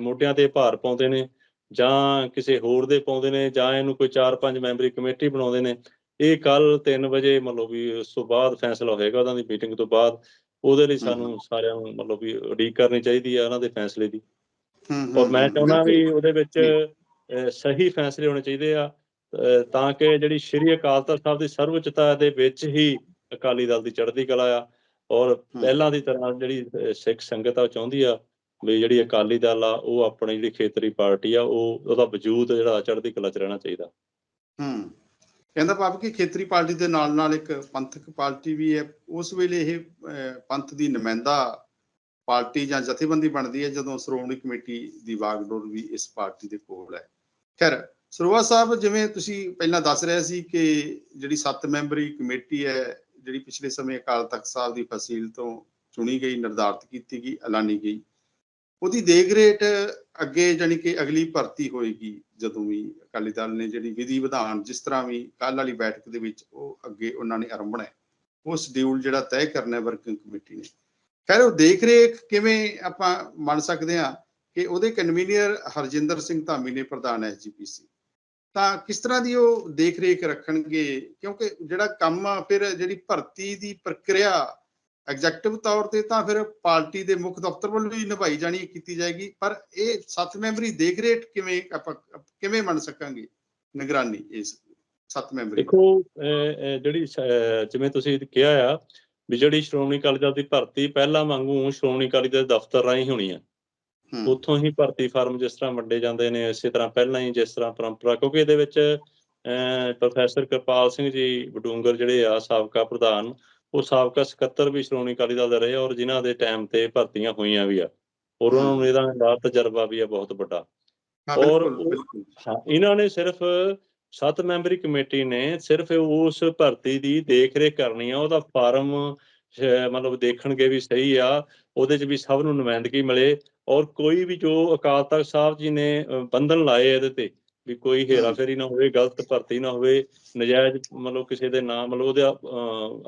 ਮੋਢਿਆਂ ਤੇ ਭਾਰ ਪਾਉਂਦੇ ਨੇ ਜਾਂ ਕਿਸੇ ਹੋਰ ਦੇ ਪਾਉਂਦੇ ਨੇ ਜਾਂ ਇਹਨੂੰ ਕੋਈ 4-5 ਮੈਂਬਰੀ ਕਮੇਟੀ ਬਣਾਉਂਦੇ ਨੇ ਇਹ ਕੱਲ 3 ਵਜੇ ਮਤਲਬ ਵੀ ਉਸ ਤੋਂ ਬਾਅਦ ਫੈਸਲਾ ਹੋਏਗਾ ਉਹਨਾਂ ਦੀ ਮੀਟਿੰਗ ਤੋਂ ਬਾਅਦ ਉਹਦੇ ਲਈ ਸਾਨੂੰ ਸਾਰਿਆਂ ਨੂੰ ਮਤਲਬ ਵੀ ਉਡੀਕ ਕਰਨੀ ਚਾਹੀਦੀ ਆ ਉਹਨਾਂ ਦੇ ਫੈਸਲੇ ਦੀ। ਹੂੰ ਔਰ ਮੈਂ ਚਾਹੁੰਦਾ ਵੀ। ਉਹਦੇ ਵਿੱਚ ਸਹੀ ਫੈਸਲੇ ਹੋਣੇ ਚਾਹੀਦੇ ਆ ਤਾਂ ਕਿ ਜਿਹੜੀ ਸ਼੍ਰੀ ਅਕਾਲ ਤਖਤ ਸਾਹਿਬ ਦੀ ਸਰਵਉੱਚਤਾ ਦੇ ਵਿੱਚ ਹੀ ਅਕਾਲੀ ਦਲ ਦੀ ਚੜ੍ਹਦੀ ਕਲਾ ਆ ਔਰ ਪਹਿਲਾਂ ਦੀ ਤਰ੍ਹਾਂ ਜਿਹੜੀ ਸਿੱਖ ਸੰਗਤ ਆ ਚਾਹੁੰਦੀ ਆ ਵੀ ਜਿਹੜੀ ਅਕਾਲੀ ਦਲ ਆ ਉਹ ਆਪਣੀ ਜਿਹੜੀ ਖੇਤਰੀ ਪਾਰਟੀ ਆ ਉਹ ਉਹਦਾ ਵਜੂਦ ਜਿਹੜਾ ਚੜ੍ਹਦੀ ਕਲਾ ਚ ਰਹਿਣਾ ਚਾਹੀਦਾ। ਹੂੰ। ਕਹਿੰਦਾ ਭਾਵ ਕਿ ਖੇਤਰੀ ਪਾਰਟੀ ਦੇ ਨਾਲ ਨਾਲ ਇੱਕ ਪੰਥਕ ਪਾਰਟੀ ਵੀ ਹੈ ਉਸ ਵੇਲੇ ਇਹ ਪੰਥ ਦੀ ਨੁਮਾਇੰਦਾ ਪਾਰਟੀ ਜਾਂ ਜਥੇਬੰਦੀ ਬਣਦੀ ਹੈ ਜਦੋਂ ਸ਼੍ਰੋਮਣੀ ਕਮੇਟੀ ਦੀ ਵਾਗਡੋਰ ਵੀ ਇਸ ਪਾਰਟੀ ਦੇ ਕੋਲ ਹੈ। ਖੈਰ ਸਰੋਆ ਸਾਹਿਬ ਜਿਵੇਂ ਤੁਸੀਂ ਪਹਿਲਾਂ ਦੱਸ ਰਹੇ ਸੀ ਕਿ ਜਿਹੜੀ 7 ਮੈਂਬਰੀ ਕਮੇਟੀ ਹੈ ਜਿਹੜੀ ਪਿਛਲੇ ਸਮੇਂ ਅਕਾਲ ਤਖਤ ਸਾਹਿਬ ਦੀ ਫਸੀਲ ਤੋਂ ਚੁਣੀ ਗਈ, ਨਿਰਧਾਰਤ ਕੀਤੀ ਗਈ, ਐਲਾਨੀ ਗਈ, ਉਹਦੀ ਦੇਖ ਅੱਗੇ ਜਾਣੀ ਕਿ ਅਗਲੀ ਭਰਤੀ ਹੋਏਗੀ, ਜਦੋਂ ਵੀ ਅਕਾਲੀ ਦਲ ਨੇ ਜਿਹੜੀ ਵਿਧੀ ਵਿਧਾਨ ਜਿਸ ਤਰ੍ਹਾਂ ਵੀ ਕੱਲ ਵਾਲੀ ਬੈਠਕ ਦੇ ਵਿੱਚ ਉਹ ਅੱਗੇ ਉਹਨਾਂ ਨੇ ਆਰੰਭਣਾ ਹੈ ਉਹ ਸ਼ਡਿਊਲ ਜਿਹੜਾ ਤੈਅ ਕਰਨਾ ਹੈ ਵਰਕਿੰਗ ਕਮੇਟੀ ਨੇ। ਖੈਰ, ਉਹ ਦੇਖ ਰੇਖ ਕਿਵੇਂ ਆਪਾਂ ਮੰਨ ਸਕਦੇ ਹਾਂ ਕਿ ਉਹਦੇ ਕਨਵੀਨਰ ਹਰਜਿੰਦਰ ਸਿੰਘ ਧਾਮੀ ਨੇ ਪ੍ਰਧਾਨ ਐਸਜੀਪੀਸੀ ਤਾਂ ਕਿਸ ਤਰ੍ਹਾਂ ਦੀ ਉਹ ਦੇਖ ਰੇਖ ਰੱਖਣਗੇ? ਕਿਉਂਕਿ ਜਿਹੜਾ ਕੰਮ ਆ, ਫਿਰ ਜਿਹੜੀ ਭਰਤੀ ਦੀ ਪ੍ਰਕਿਰਿਆ ਐਗਜ਼ੈਕਟਿਵ ਤੌਰ ਤੇ ਤਾਂ ਫਿਰ ਪਾਰਟੀ ਦੇ ਮੁੱਖ ਦਫ਼ਤਰ ਵੱਲੋਂ ਹੀ ਨਿਭਾਈ ਜਾਣੀ ਕੀਤੀ ਜਾਏਗੀ। ਪਰ ਇਹ ਸੱਤ ਮੈਂਬਰੀ ਦੇਖ ਰੇਖ ਕਿਵੇਂ ਆਪਾਂ, ਕਿਵੇਂ ਮੰਨ ਸਕਾਂਗੇ ਨਿਗਰਾਨੀ ਇਸ ਸੱਤ ਮੈਂਬਰੀ ਦੇਖੋ ਜਿਹੜੀ ਜਿਵੇਂ ਤੁਸੀਂ ਕਿਹਾ ਆ ਵੀ ਜਿਹੜੀ ਸ਼੍ਰੋਮਣੀ ਅਕਾਲੀ ਦਲ ਦੀ ਭਰਤੀ ਪਹਿਲਾਂ ਵਾਂਗੂ ਸ਼੍ਰੋਮਣੀ ਅਕਾਲੀ ਦਲ ਦਫ਼ਤਰ ਰਾਹੀਂ ਹੋਣੀ ਆ। ਉੱਥੋਂ ਹੀ ਭਰਤੀ ਫਾਰਮ ਜਿਸ ਤਰ੍ਹਾਂ ਵੰਡੇ ਜਾਂਦੇ ਨੇ ਇਸੇ ਤਰ੍ਹਾਂ ਪਹਿਲਾਂ ਹੀ ਜਿਸ ਤਰ੍ਹਾਂ ਪਰੰਪਰਾ ਕਿਉਂਕਿ ਇਹਦੇ ਵਿੱਚ ਪ੍ਰੋਫੈਸਰ ਕਿਰਪਾਲ ਸਿੰਘ ਜੀ ਬਡੂੰਗਰ ਜਿਹੜੇ ਆ ਸਾਬਕਾ ਪ੍ਰਧਾਨ ਉਹ ਸਾਬਕਾ ਸਕੱਤਰ ਵੀ ਸ਼੍ਰੋਮਣੀ ਅਕਾਲੀ ਦਲ ਦੇ ਰਹੇ ਔਰ ਜਿਨ੍ਹਾਂ ਦੇ ਟਾਈਮ ਤੇ ਭਰਤੀਆਂ ਹੋਈਆਂ ਵੀ ਆ। ਔਰ ਉਹਨਾਂ ਨੂੰ ਇਹਦਾ ਦਾ ਤਜਰਬਾ ਵੀ ਆ ਬਹੁਤ ਵੱਡਾ। ਔਰ ਇਹਨਾਂ ਨੇ ਸਿਰਫ ਸੱਤ ਮੈਂਬਰੀ ਕਮੇਟੀ ਨੇ ਸਿਰਫ ਉਸ ਭਰਤੀ ਦੀ ਦੇਖ-ਰੇਖ ਕਰਨੀ ਆ ਉਹਦਾ ਫਾਰਮ ਮਤਲਬ ਦੇਖਣਗੇ ਵੀ ਸਹੀ ਆ। ਉਹਦੇ 'ਚ ਵੀ ਸਭ ਨੂੰ ਨੁਮਾਇੰਦਗੀ ਮਿਲੇ ਔਰ ਕੋਈ ਵੀ ਜੋ ਅਕਾਲ ਤਖਤ ਸਾਹਿਬ ਜੀ ਨੇ ਬੰਧਨ ਲਾਏ ਇਹਦੇ ਤੇ ਵੀ ਕੋਈ ਹੇਰਾਫੇਰੀ ਨਾ ਹੋਵੇ ਗਲਤ ਭਰਤੀ ਨਾ ਹੋਵੇ ਨਜਾਇਜ਼ ਮਤਲਬ ਕਿਸੇ ਦੇ ਨਾਮ ਮਤਲਬ ਉਹਦਾ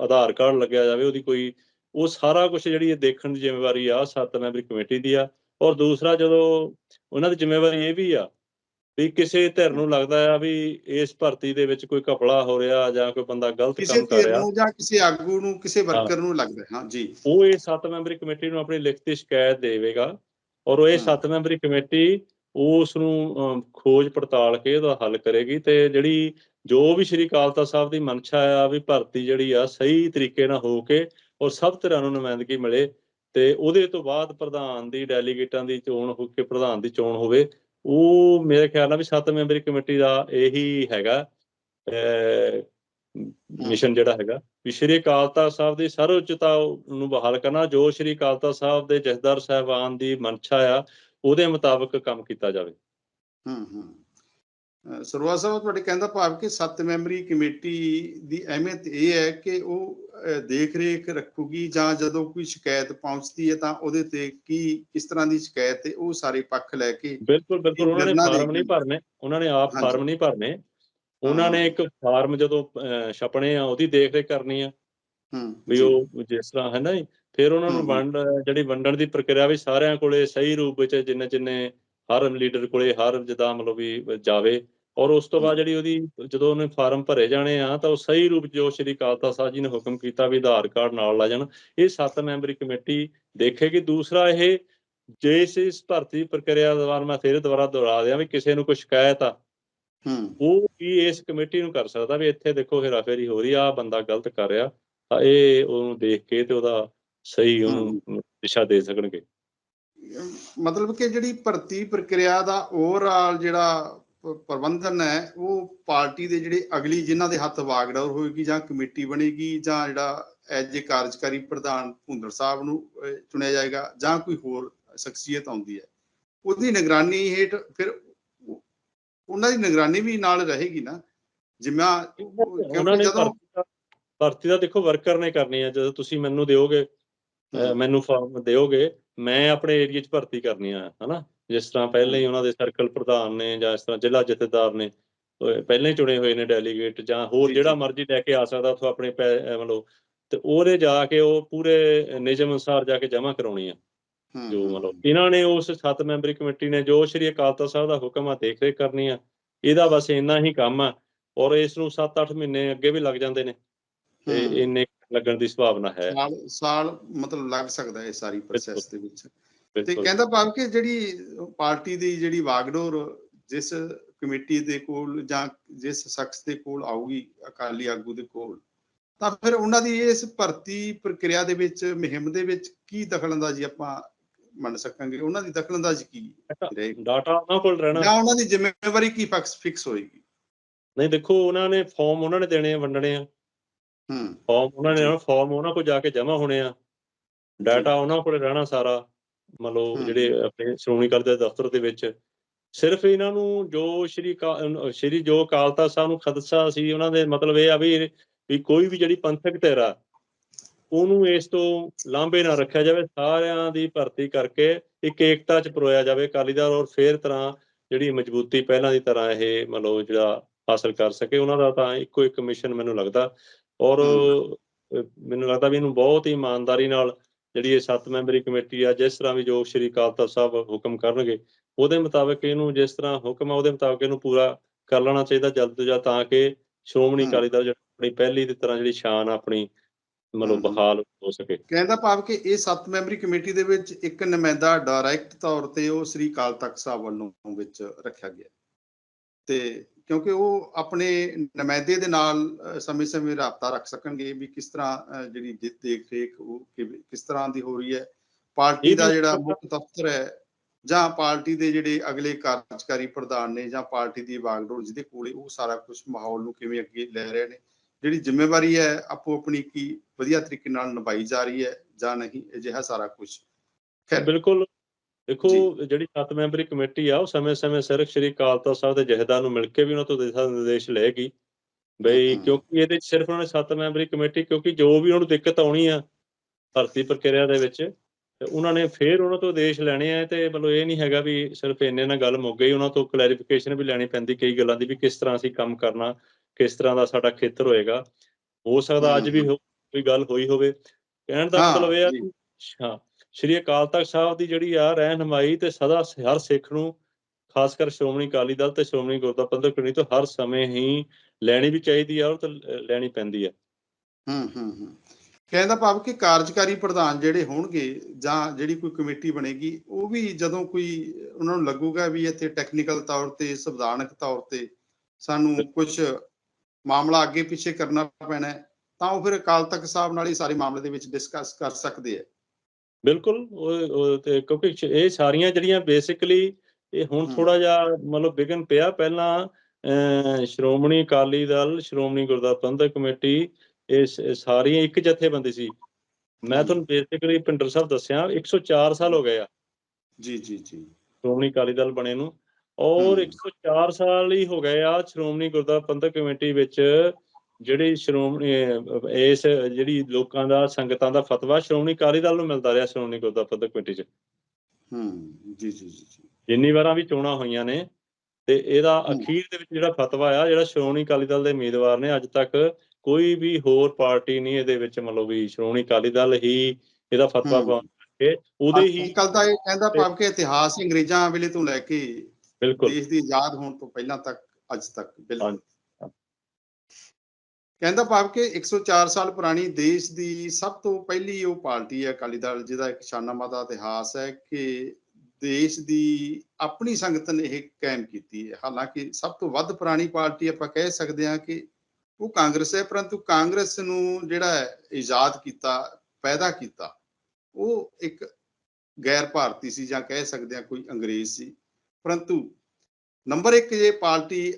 ਆਧਾਰ ਕਾਰਡ ਲੱਗਿਆ ਜਾਵੇ ਉਹਦੀ ਕੋਈ ਉਹ ਸਾਰਾ ਕੁਝ ਜਿਹੜੀ ਇਹ ਦੇਖਣ ਦੀ ਜ਼ਿੰਮੇਵਾਰੀ ਆ ਸੱਤ ਮੈਂਬਰੀ ਕਮੇਟੀ ਦੀ ਆ ਔਰ ਦੂਸਰਾ ਜਦੋਂ ਉਹਨਾਂ ਦੀ ਜ਼ਿੰਮੇਵਾਰੀ ਇਹ ਵੀ ਆ ਵੀ ਕਿਸੇ ਧਿਰ ਨੂੰ ਲੱਗਦਾ ਆ ਵੀ ਇਸ ਭਰਤੀ ਦੇ ਵਿੱਚ ਕੋਈ ਘਪਲਾ ਹੋ ਰਿਹਾ ਜਾਂ ਕੋਈ ਬੰਦਾ ਗਲਤ ਕਿਸੇ ਕੰਮ ਕਰ ਧਿਰ ਰਿਹਾ ਨੂੰ ਜਾਂ ਕਿਸੇ ਆਗੂ ਨੂੰ ਕਿਸੇ ਵਰਕਰ ਨੂੰ ਲੱਗਦਾ ਹੈ। ਜੀ ਉਹ ਇਹ ਸੱਤ ਮੈਂਬਰੀ ਕਮੇਟੀ ਨੂੰ ਆਪਣੀ ਲਿਖਤੀ ਸ਼ਿਕਾਇਤ ਦੇਵੇਗਾ ਔਰ ਉਹ ਇਹ ਹਾਂ। ਸੱਤ ਮੈਂਬਰੀ ਕਮੇਟੀ ਉਸ ਨੂੰ ਖੋਜ ਪੜਤਾਲ ਕੇ ਉਹਦਾ ਹੱਲ ਕਰੇਗੀ ਤੇ ਜਿਹੜੀ ਜੋ ਵੀ ਸ਼੍ਰੀ ਅਕਾਲ ਤਖਤ ਸਾਹਿਬ ਦੀ ਮਨਸ਼ਾ ਆ ਵੀ ਭਰਤੀ ਜਿਹੜੀ ਆ ਸਹੀ ਤਰੀਕੇ ਨਾਲ ਹੋ ਕੇ ਔਰ ਸਭ ਤਰ੍ਹਾਂ ਨੂੰ ਨੁਮਾਇੰਦਗੀ ਮਿਲੇ ਤੇ ਉਹਦੇ ਤੋਂ ਬਾਅਦ ਪ੍ਰਧਾਨ ਦੀ ਡੈਲੀਗੇਟਾਂ ਦੀ ਚੋਣ ਹੋ ਕੇ ਪ੍ਰਧਾਨ ਦੀ ਚੋਣ ਹੋਵੇ ਉਹ ਮੇਰੇ ਖਿਆਲ ਨਾਲ ਵੀ ਸੱਤ ਮੈਂਬਰੀ ਕਮੇਟੀ ਦਾ ਇਹੀ ਹੈਗਾ ਮਿਸ਼ਨ ਜਿਹੜਾ ਹੈਗਾ। ਵੀ ਸ਼੍ਰੀ ਅਕਾਲ ਤਖਤ ਸਾਹਿਬ ਦੀ ਸਰਵਉੱਚਤਾ ਨੂੰ ਬਹਾਲ ਕਰਨਾ ਜੋ ਸ਼੍ਰੀ ਅਕਾਲ ਤਖਤ ਸਾਹਿਬ ਦੇ ਜਥੇਦਾਰ ਸਾਹਿਬਾਨ ਦੀ ਮਨਸ਼ਾ ਆ ਉਹਦੇ ਮੁਤਾਬਕ ਕੰਮ ਕੀਤਾ ਜਾਵੇ। ਹੂੰ ਹੂੰ। ਸਰਵਾ ਸਾਹਿਬ ਤੁਹਾਡੇ ਕਹਿੰਦਾ ਭਾਵ ਕਿ ਸੱਤ ਮੈਂਬਰੀ ਕਮੇਟੀ ਦੀ ਅਹਿਮੀਅਤ ਇਹ ਹੈ ਕਿ ਉਹ ਦੇਖ ਰੇਖ ਰੱਖੂਗੀ ਜਾਂ ਜਦੋਂ ਕੋਈ ਸ਼ਿਕਾਇਤ ਪਹੁੰਚਦੀ ਹੈ ਤਾਂ ਉਹਦੇ ਤੇ ਕੀ ਕਿਸ ਤਰ੍ਹਾਂ ਦੀ ਸ਼ਿਕਾਇਤ ਹੈ ਉਹ ਸਾਰੇ ਪੱਖ ਲੈ ਕੇ ਬਿਲਕੁਲ ਬਿਲਕੁਲ ਉਹਨਾਂ ਨੇ ਫਾਰਮ। ਨਹੀਂ ਭਰਨੇ ਉਹਨਾਂ ਨੇ ਆਪ। ਫਾਰਮ ਨਹੀਂ ਭਰਨੇ ਉਹਨਾਂ ਨੇ ਇੱਕ ਫਾਰਮ ਜਦੋਂ ਛਪਣੇ ਆ ਉਹਦੀ ਦੇਖ ਰੇਖ ਕਰਨੀ ਆ ਹੂੰ ਵੀ ਉਹ ਜਿਸ ਤਰ੍ਹਾਂ ਹੈ ਨਾ ਫਿਰ ਉਹਨਾਂ ਨੂੰ। ਵੰਡ ਜਿਹੜੀ ਵੰਡਣ ਦੀ ਪ੍ਰਕਿਰਿਆ ਵੀ ਸਾਰਿਆਂ ਕੋਲੇ ਸਹੀ ਰੂਪ ਵਿੱਚ ਜਿੰਨੇ ਜਿੰਨੇ ਹਰ ਲੀਡਰ ਕੋਲੇ ਹਰ ਜਿੱਦਾਂ ਮਤਲਬ ਵੀ ਜਾਵੇ ਔਰ ਉਸ ਤੋਂ ਬਾਅਦ ਜਿਹੜੀ ਉਹਦੀ ਜਦੋਂ ਉਹਨੇ ਫਾਰਮ ਭਰੇ ਜਾਣੇ ਆ ਤਾਂ ਉਹ ਸਹੀ ਰੂਪ ਜੋ ਸ਼੍ਰੀ ਅਕਾਲ ਤਖਤ ਸਾਹਿਬ ਜੀ ਨੇ ਹੁਕਮ ਕੀਤਾ ਵੀ ਆਧਾਰ ਕਾਰਡ ਨਾਲ ਲਾ ਜਾਣ। ਇਹ ਸੱਤ ਮੈਂਬਰੀ ਕਮੇਟੀ ਦੇਖੇਗੀ ਦੂਸਰਾ ਇਹ ਜੇ ਇਸ ਭਰਤੀ ਪ੍ਰਕਿਰਿਆ ਦੌਰਾਨ ਮੈਂ ਫਿਰ ਦੁਬਾਰਾ ਦੁਹਰਾ ਦਿਆਂ ਵੀ ਕਿਸੇ ਨੂੰ ਕੋਈ ਸ਼ਿਕਾਇਤ ਆ ਹੂੰ। ਉਹ ਵੀ ਇਸ ਕਮੇਟੀ ਨੂੰ ਕਰ ਸਕਦਾ ਵੀ ਇੱਥੇ ਦੇਖੋ ਹੇਰਾਫੇਰੀ ਹੋ ਰਹੀ ਆ ਬੰਦਾ ਗਲਤ ਕਰ ਰਿਹਾ ਤਾਂ ਇਹ ਉਹਨੂੰ ਦੇਖ ਕੇ ਤੇ ਉਹਦਾ ਸਹੀ ਉਹਨੂੰ ਦਿਸ਼ਾ ਦੇ ਸਕਣਗੇ। ਮਤਲਬ ਕਿ ਜਿਹੜੀ ਭਰਤੀ ਪ੍ਰਕਿਰਿਆ ਦਾ ਓਵਰਆਲ ਜਿਹੜਾ ਪ੍ਰਬੰਧਨ ਹੈ ਉਹ ਪਾਰਟੀ ਦੇ ਜਿਹੜੇ ਅਗਲੀ ਜਿਨ੍ਹਾਂ ਦੇ ਹੱਥ ਵਾਗਡੋਰ ਹੋਏਗੀ ਜਾਂ ਕਮੇਟੀ ਬਣੇਗੀ ਜਾਂ ਜਿਹੜਾ ਐਜ ਏ ਕਾਰਜਕਾਰੀ ਪ੍ਰਧਾਨ ਭੁੰਦਰ ਸਾਹਿਬ ਨੂੰ ਚੁਣਿਆ ਜਾਏਗਾ ਜਾਂ ਕੋਈ ਹੋਰ ਸ਼ਖਸੀਅਤ ਆਉਂਦੀ ਹੈ। ਉਹਦੀ ਨਿਗਰਾਨੀ ਹੇਠ ਫਿਰ ਉਹ- ਉਹਨਾਂ ਦੀ ਨਿਗਰਾਨੀ ਵੀ ਨਾਲ ਰਹੇਗੀ ਨਾ। ਜਿਵੇਂ ਉਹਨਾਂ ਨੇ ਜਦੋਂ- ਭਰਤੀ ਦਾ ਦੇਖੋ ਵਰਕਰ ਨੇ ਕਰਨੀ ਆ ਜਦੋਂ ਤੁਸੀਂ ਮੈਨੂੰ ਦਿਓਗੇ ਮੈਨੂੰ ਫਾਰਮ ਦਿਓਗੇ ਮੈਂ ਆਪਣੇ ਏਰੀਆ 'ਚ ਭਰਤੀ ਕਰਨੀ ਆ ਹਨਾ? ਜਿਸ ਤਰ੍ਹਾਂ ਪਹਿਲਾਂ ਹੀ ਉਹਨਾਂ ਦੇ ਸਰਕਲ ਪ੍ਰਧਾਨ ਨੇ ਜਾਂ ਇਸ ਤਰ੍ਹਾਂ ਜ਼ਿਲ੍ਹਾ ਜਥੇਦਾਰ ਨੇ ਪਹਿਲਾਂ ਹੀ ਚੁਣੇ ਹੋਏ ਨੇ ਡੈਲੀਗੇਟ ਜਾਂ ਹੋਰ ਜਿਹੜਾ। ਮਰਜ਼ੀ ਲੈ ਕੇ ਆ ਸਕਦਾ ਉੱਥੋਂ ਆਪਣੇ ਮਤਲਬ ਤੇ ਉਹਦੇ ਜਾ ਕੇ ਉਹ ਪੂਰੇ ਨਿਯਮ ਅਨੁਸਾਰ ਜਾ ਕੇ ਜਮ੍ਹਾਂ ਕਰਾਉਣੀ ਆ। ਜੋ ਮਤਲਬ ਇਹਨਾਂ ਨੇ ਉਸ ਸੱਤ ਮੈਂਬਰੀ ਕਮੇਟੀ ਨੇ ਜੋ ਸ਼੍ਰੀ ਅਕਾਲ ਤਖਤ ਸਾਹਿਬ ਦਾ ਹੁਕਮ ਆ ਦੇਖ ਰੇਖ ਕਰਨੀ ਆ ਇਹਦਾ ਬਸ ਇੰਨਾ ਹੀ ਕੰਮ ਆ ਔਰ ਇਸ ਨੂੰ 7-8 ਮਹੀਨੇ ਅੱਗੇ ਵੀ ਲੱਗ ਜਾਂਦੇ ਨੇ। ਤੇ। ਇੰਨੇ ਲੱਗਣ ਦੀ ਸੰਭਾਵਨਾ ਹੈ। ਸਾਲ ਸਾਲ ਮਤਲਬ ਲੱਗ ਸਕਦਾ ਹੈ ਸਾਰੀ ਪ੍ਰੋਸੈਸ ਦੇ ਵਿੱਚ। ਤੇ ਕਹਿੰਦਾ ਭਾਵ ਕਿ ਜਿਹੜੀ ਪਾਰਟੀ ਦੀ ਜਿਹੜੀ ਵਾਗਡੋਰ ਜਿਸ ਕਮੇਟੀ ਦੇ ਕੋਲ ਜਾਂ ਜਿਸ ਸ਼ਖਸ ਦੇ ਕੋਲ ਆਊਗੀ ਅਕਾਲੀ ਆਗੂ ਦੇ ਕੋਲ ਤਾਂ ਫਿਰ ਉਹਨਾਂ ਦੀ ਇਸ ਭਰਤੀ ਪ੍ਰਕਿਰਿਆ ਦੇ ਵਿੱਚ ਮੁਹਿੰਮ ਦੇ ਵਿੱਚ ਕੀ ਦਖਲਅੰਦਾਜ਼ੀ ਆਪਾਂ ਮੰਨ ਸਕਾਂਗੇ? ਉਹਨਾਂ ਦੀ ਦਖਲਅੰਦਾਜ਼ੀ ਕੀ ਰਹੇਗੀ? ਡਾਟਾ ਉਹਨਾਂ ਕੋਲ ਰਹਿਣਾ। ਜਾਂ ਉਹਨਾਂ ਦੀ ਜ਼ਿੰਮੇਵਾਰੀ ਕੀ ਫਿਕਸ ਫਿਕਸ ਹੋਏਗੀ? ਨਹੀਂ ਦੇਖੋ ਉਹਨਾਂ ਨੇ ਫਾਰਮ ਉਹਨਾਂ ਨੇ ਦੇਣੇ ਆ ਵੰਡਣੇ ਆ। ਹੂੰ। ਫਾਰਮ ਉਹਨਾਂ ਨੇ। ਫਾਰਮ ਉਹਨਾਂ ਕੋਲ ਜਾ ਕੇ ਜਮ੍ਹਾਂ ਹੋਣੇ ਆ। ਡਾਟਾ ਉਹਨਾਂ ਕੋਲ ਰਹਿਣਾ ਸਾਰਾ। ਮੰਨ ਲਓ ਜਿਹੜੇ ਆਪਣੇ ਸ਼੍ਰੋਮਣੀ ਅਕਾਲੀ ਦਲ ਦਫ਼ਤਰ ਦੇ ਵਿੱਚ ਸਿਰਫ ਇਹਨਾਂ ਨੂੰ ਜੋ ਸ਼੍ਰੀ ਸ਼੍ਰੀ ਜੋ ਅਕਾਲ ਤਖਤ ਸਾਹਿਬ ਨੂੰ ਖਦਸ਼ਾ ਸੀ ਉਹਨਾਂ ਦੇ ਮਤਲਬ ਇਹ ਆ ਵੀ ਵੀ ਕੋਈ ਵੀ ਜਿਹੜੀ ਪੰਥਕ ਧਿਰ ਉਹਨੂੰ ਇਸ ਤੋਂ ਲਾਂਭੇ ਨਾ ਰੱਖਿਆ ਜਾਵੇ ਸਾਰਿਆਂ ਦੀ ਭਰਤੀ ਕਰਕੇ ਇੱਕ ਏਕਤਾ ਚ ਪਰੋਇਆ ਜਾਵੇ ਅਕਾਲੀ ਦਲ ਔਰ ਫੇਰ ਤਰ੍ਹਾਂ ਜਿਹੜੀ ਮਜ਼ਬੂਤੀ ਪਹਿਲਾਂ ਦੀ ਤਰ੍ਹਾਂ ਇਹ ਮੰਨ ਲਓ ਜਿਹੜਾ ਹਾਸਲ ਕਰ ਸਕੇ ਉਹਨਾਂ ਦਾ ਤਾਂ ਇੱਕੋ ਇੱਕ ਮਿਸ਼ਨ ਮੈਨੂੰ ਲੱਗਦਾ ਔਰ ਮੈਨੂੰ ਲੱਗਦਾ ਵੀ ਇਹਨੂੰ ਬਹੁਤ ਹੀ ਇਮਾਨਦਾਰੀ ਨਾਲ ਜਿਹੜੀ ਇਹ ਸੱਤ ਮੈਂਬਰੀ ਕਮੇਟੀ ਆ ਜਿਸ ਤਰ੍ਹਾਂ ਵੀ ਜੋ ਸ਼੍ਰੀ ਅਕਾਲ ਤਖਤ ਸਾਹਿਬ ਹੁਕਮ ਕਰਨਗੇ ਉਹਦੇ ਮੁਤਾਬਕ ਇਹਨੂੰ ਜਿਸ ਤਰ੍ਹਾਂ ਹੁਕਮ ਆ ਉਹਦੇ ਮੁਤਾਬਕ ਇਹਨੂੰ ਪੂਰਾ ਕਰ ਲੈਣਾ ਚਾਹੀਦਾ ਜਲਦ ਤੋਂ ਜਲਦ ਤਾਂ ਕਿ ਸ਼੍ਰੋਮਣੀ। ਅਕਾਲੀ ਦਲ ਜਿਹੜੀ ਆਪਣੀ ਪਹਿਲੀ ਦੀ ਤਰ੍ਹਾਂ ਜਿਹੜੀ ਸ਼ਾਨ ਆਪਣੀ ਮਤਲਬ। ਬਹਾਲ ਹੋ ਸਕੇ ਕਹਿੰਦਾ ਭਾਵ ਕਿ ਇਹ ਸੱਤ ਮੈਂਬਰੀ ਕਮੇਟੀ ਦੇ ਵਿੱਚ ਇੱਕ ਨੁਮਾਇੰਦਾ ਡਾਇਰੈਕਟ ਤੌਰ ਤੇ ਉਹ ਸ੍ਰੀ ਅਕਾਲ ਤਖਤ ਸਾਹਿਬ ਵੱਲੋਂ ਵਿੱਚ ਰੱਖਿਆ ਗਿਆ ਤੇ ਕਿਉਂਕਿ ਉਹ ਆਪਣੇ ਨੁਮਾਇੰਦੇ ਦੇ ਨਾਲ ਸਮੇਂ-ਸਮੇਂ ਰਾਬਤਾ ਰੱਖ ਸਕਣਗੇ ਵੀ ਕਿਸ ਤਰ੍ਹਾਂ ਜਿਹੜੀ ਦੇ- ਦੇਖ ਰੇਖ ਉਹ ਕਿਸ ਤਰ੍ਹਾਂ ਦੀ ਹੋ ਰਹੀ ਹੈ। ਪਾਰਟੀ ਦਾ ਜਿਹੜਾ ਮੁੱਖ ਦਫ਼ਤਰ ਹੈ ਜਾਂ ਪਾਰਟੀ ਦੇ ਜਿਹੜੇ ਅਗਲੇ ਕਾਰਜਕਾਰੀ ਪ੍ਰਧਾਨ ਨੇ ਜਾਂ ਪਾਰਟੀ ਦੀ ਬਾਗਡੋਰ ਜਿਹਦੇ ਕੋਲੇ ਉਹ ਸਾਰਾ ਕੁਝ ਮਾਹੌਲ ਨੂੰ ਕਿਵੇਂ ਅੱਗੇ ਲੈ ਰਹੇ ਨੇ ਜਿਹੜੀ ਜ਼ਿੰਮੇਵਾਰੀ ਹੈ ਆਪੋ ਆਪਣੀ ਕੀ ਵਧੀਆ ਤਰੀਕੇ ਨਾਲ ਨਿਭਾਈ ਜਾ ਰਹੀ ਹੈ ਜਾਂ ਨਹੀਂ ਅਜਿਹਾ ਸਾਰਾ ਕੁਝ ਬਿਲਕੁਲ ਦੇਖੋ ਜਿਹੜੀ ਸੱਤ ਮੈਂਬਰੀ ਕਮੇਟੀ ਆ ਉਹ ਸਮੇਂ-ਸਮੇਂ ਸਿਰ ਸ਼੍ਰੀ ਅਕਾਲ ਤਖਤ ਸਾਹਿਬ ਦੇ ਜਹੇਦਾਰ ਨੂੰ ਮਿਲ ਕੇ ਵੀ ਉਹਨਾਂ ਤੋਂ ਦਿਸ਼ਾ ਨਿਰਦੇਸ਼ ਲਏਗੀ। ਬਈ। ਕਿਉਂਕਿ ਇਹਦੇ ਚ ਸਿਰਫ ਉਹਨਾਂ ਨੇ ਮੈਂਬਰੀ ਕਮੇਟੀ ਕਿਉਂਕਿ ਜੋ ਵੀ ਉਹਨਾਂ ਨੂੰ ਦਿੱਕਤ ਆਉਣੀ ਆ ਭਰਤੀ ਪ੍ਰਕਿਰਿਆ ਦੇ ਵਿੱਚ ਤੇ ਉਹਨਾਂ ਨੇ ਫੇਰ ਉਹਨਾਂ ਤੋਂ ਆਦੇਸ਼ ਲੈਣੇ ਆ ਤੇ ਮਤਲਬ ਇਹ ਨਹੀਂ ਹੈਗਾ ਵੀ ਸਿਰਫ ਇੰਨੇ ਨਾਲ ਗੱਲ ਮੁੱਕ ਗਈ ਉਹਨਾਂ ਤੋਂ ਕਲੈਰੀਫਿਕੇਸ਼ਨ ਵੀ ਲੈਣੀ ਪੈਂਦੀ ਕਈ ਗੱਲਾਂ ਦੀ ਵੀ ਕਿਸ ਤਰ੍ਹਾਂ ਅਸੀਂ ਕੰਮ ਕਰਨਾ ਕਿਸ ਤਰ੍ਹਾਂ ਦਾ ਸਾਡਾ ਖੇਤਰ ਹੋਏਗਾ। ਹੋ ਸਕਦਾ ਅੱਜ ਵੀ ਕੋਈ ਗੱਲ ਹੋਈ ਹੋਵੇ। ਕਹਿਣ ਦਾ ਮਤਲਬ ਇਹ ਆ ਹਾਂ। ਸ਼੍ਰੀ ਅਕਾਲ ਤਖਤ ਸਾਹਿਬ ਦੀ ਜਿਹੜੀ ਆ ਰਹਿਨਮਾਈ ਤੇ ਸਦਾ ਹਰ ਸਿੱਖ ਨੂੰ ਖਾਸ ਕਰ ਸ਼੍ਰੋਮਣੀ ਅਕਾਲੀ ਦਲ ਤੇ ਸ਼੍ਰੋਮਣੀ ਗੁਰਦੁਆਰਾ ਪ੍ਰਬੰਧਕ ਕਮੇਟੀ ਤੋਂ ਹਰ ਸਮੇਂ ਹੀ ਲੈਣੀ ਵੀ ਚਾਹੀਦੀ ਆ ਔਰ ਤੇ ਲੈਣੀ ਪੈਂਦੀ ਆ। ਹੂੰ ਹੂੰ ਹੂੰ। ਕਹਿੰਦਾ ਭਾਵ ਕਿ ਕਾਰਜਕਾਰੀ ਪ੍ਰਧਾਨ ਜਿਹੜੇ ਹੋਣਗੇ ਜਾਂ ਜਿਹੜੀ ਕੋਈ ਕਮੇਟੀ ਬਣੇਗੀ ਉਹ ਵੀ ਜਦੋਂ ਕੋਈ ਉਹਨਾਂ ਨੂੰ ਲੱਗੂਗਾ ਵੀ ਇੱਥੇ ਟੈਕਨੀਕਲ ਤੌਰ ਤੇ ਸੰਵਿਧਾਨਕ ਤੌਰ ਤੇ ਸਾਨੂੰ ਕੁਝ ਮਾਮਲਾ ਅੱਗੇ ਪਿੱਛੇ ਕਰਨਾ ਪੈਣਾ ਤਾਂ ਉਹ ਫਿਰ ਅਕਾਲ ਤਖਤ ਸਾਹਿਬ ਨਾਲ ਹੀ ਸਾਰੇ ਮਾਮਲੇ ਦੇ ਵਿੱਚ ਡਿਸਕਸ ਕਰ ਸਕਦੇ ਆ। ਬਿਲਕੁਲ ਤੇ ਕਿਉਂਕਿ ਇਹ ਸਾਰੀਆਂ ਜਿਹੜੀਆਂ ਬੇਸਿਕਲੀ ਇਹ ਹੁਣ। ਥੋੜਾ ਜਿਹਾ ਮਤਲਬ ਵਿਗਨ ਪਿਆ ਪਹਿਲਾਂ ਸ਼੍ਰੋਮਣੀ ਅਕਾਲੀ ਦਲ ਸ਼੍ਰੋਮਣੀ ਗੁਰਦੁਆਰਾ ਪ੍ਰਬੰਧਕ ਕਮੇਟੀ ਇਹ ਸ- ਸਾਰੀਆਂ ਇੱਕ ਜਥੇਬੰਦੀ ਸੀ ਮੈਂ। ਤੁਹਾਨੂੰ ਬੇਸਿਕਲੀ ਪਿੰਡਰ ਸਾਹਿਬ ਦੱਸਿਆ 104 ਸਾਲ ਹੋ ਗਏ ਆ ਜੀ ਜੀ ਜੀ ਸ਼੍ਰੋਮਣੀ ਅਕਾਲੀ ਦਲ ਬਣੇ ਨੂੰ ਔਰ ਹਮ। 104 ਸਾਲ ਹੀ ਹੋ ਗਏ ਆ ਸ਼੍ਰੋਮਣੀ ਗੁਰਦੁਆਰਾ ਪ੍ਰਬੰਧਕ ਕਮੇਟੀ ਵਿੱਚ ਜਿਹੜੀ ਸ਼੍ਰੋਮਣੀ ਇਸ ਜਿਹੜੀ ਲੋਕਾਂ ਦਾ ਸੰਗਤਾਂ ਦਾ ਫਤਵਾ ਸ਼੍ਰੋਮਣੀ ਅਕਾਲੀ ਦਲ ਨੂੰ ਮਿਲਦਾ ਰਿਹਾ ਸ਼੍ਰੋਮਣੀ ਗੁਰਦੁਆਰਾ ਪ੍ਰਬੰਧਕ ਕਮੇਟੀ 'ਚ ਹੂੰ ਜੀ ਜੀ ਜੀ ਜਿੰਨੀ ਵਾਰਾਂ ਵੀ ਚੋਣਾਂ ਹੋਈਆਂ ਨੇ ਤੇ ਇਹਦਾ। ਅਖੀਰ ਦੇ ਵਿੱਚ ਜਿਹੜਾ ਫਤਵਾ ਆ ਜਿਹੜਾ ਸ਼੍ਰੋਮਣੀ ਅਕਾਲੀ ਦਲ ਦੇ ਉਮੀਦਵਾਰ ਨੇ ਅੱਜ ਤੱਕ ਕੋਈ ਵੀ ਹੋਰ ਪਾਰਟੀ ਨਹੀਂ ਇਹਦੇ ਵਿੱਚ ਮਤਲਬ ਵੀ ਸ਼੍ਰੋਮਣੀ ਅਕਾਲੀ ਦਲ ਹੀ ਇਹਦਾ ਫਤਵਾ। ਪਾਉਣ ਕਰਕੇ ਉਹਦੇ ਹੀ ਕੱਲ ਤਾਂ ਇਹ ਕਹਿੰਦਾ ਭਾਵ ਕਿ ਇਤਿਹਾਸ ਅੰਗਰੇਜ਼ਾਂ ਵੇਲੇ ਤੋਂ ਲੈ ਕੇ ਬਿਲਕੁਲ ਦੇਸ਼ ਦੀ ਆਜ਼ਾਦ ਹੋਣ ਤੋਂ ਪਹਿਲਾਂ ਤੱਕ ਅੱਜ ਤੱਕ ਬਿਲਕੁਲ। ਕਹਿੰਦਾ ਭਾਵ ਕਿ 104 ਸਾਲ ਪੁਰਾਣੀ ਦੇਸ਼ ਦੀ ਸਭ ਤੋਂ ਪਹਿਲੀ ਉਹ ਪਾਰਟੀ ਹੈ, ਅਕਾਲੀ ਦਲ, ਜਿਹਦਾ ਇੱਕ ਸ਼ਾਨਾਮਾ ਦਾ ਇਤਿਹਾਸ ਹੈ ਕਿ ਦੇਸ਼ ਦੀ ਆਪਣੀ ਸੰਗਤ ਨੇ ਇਹ ਕਾਇਮ ਕੀਤੀ ਹੈ। ਹਾਲਾਂਕਿ ਸਭ ਤੋਂ ਵੱਧ ਪੁਰਾਣੀ ਪਾਰਟੀ ਆਪਾਂ ਕਹਿ ਸਕਦੇ ਹਾਂ ਕਿ ਉਹ ਕਾਂਗਰਸ ਹੈ, ਪਰੰਤੂ ਕਾਂਗਰਸ ਨੂੰ ਜਿਹੜਾ ਹੈ, ਇਜਾਦ ਕੀਤਾ, ਪੈਦਾ ਕੀਤਾ, ਉਹ ਇੱਕ ਗੈਰ ਭਾਰਤੀ ਸੀ ਜਾਂ ਕਹਿ ਸਕਦੇ ਹਾਂ ਕੋਈ ਅੰਗਰੇਜ਼ ਸੀ। ਪਰੰਤੂ ਨੰਬਰ 1 ਜੇ ਪਾਰਟੀ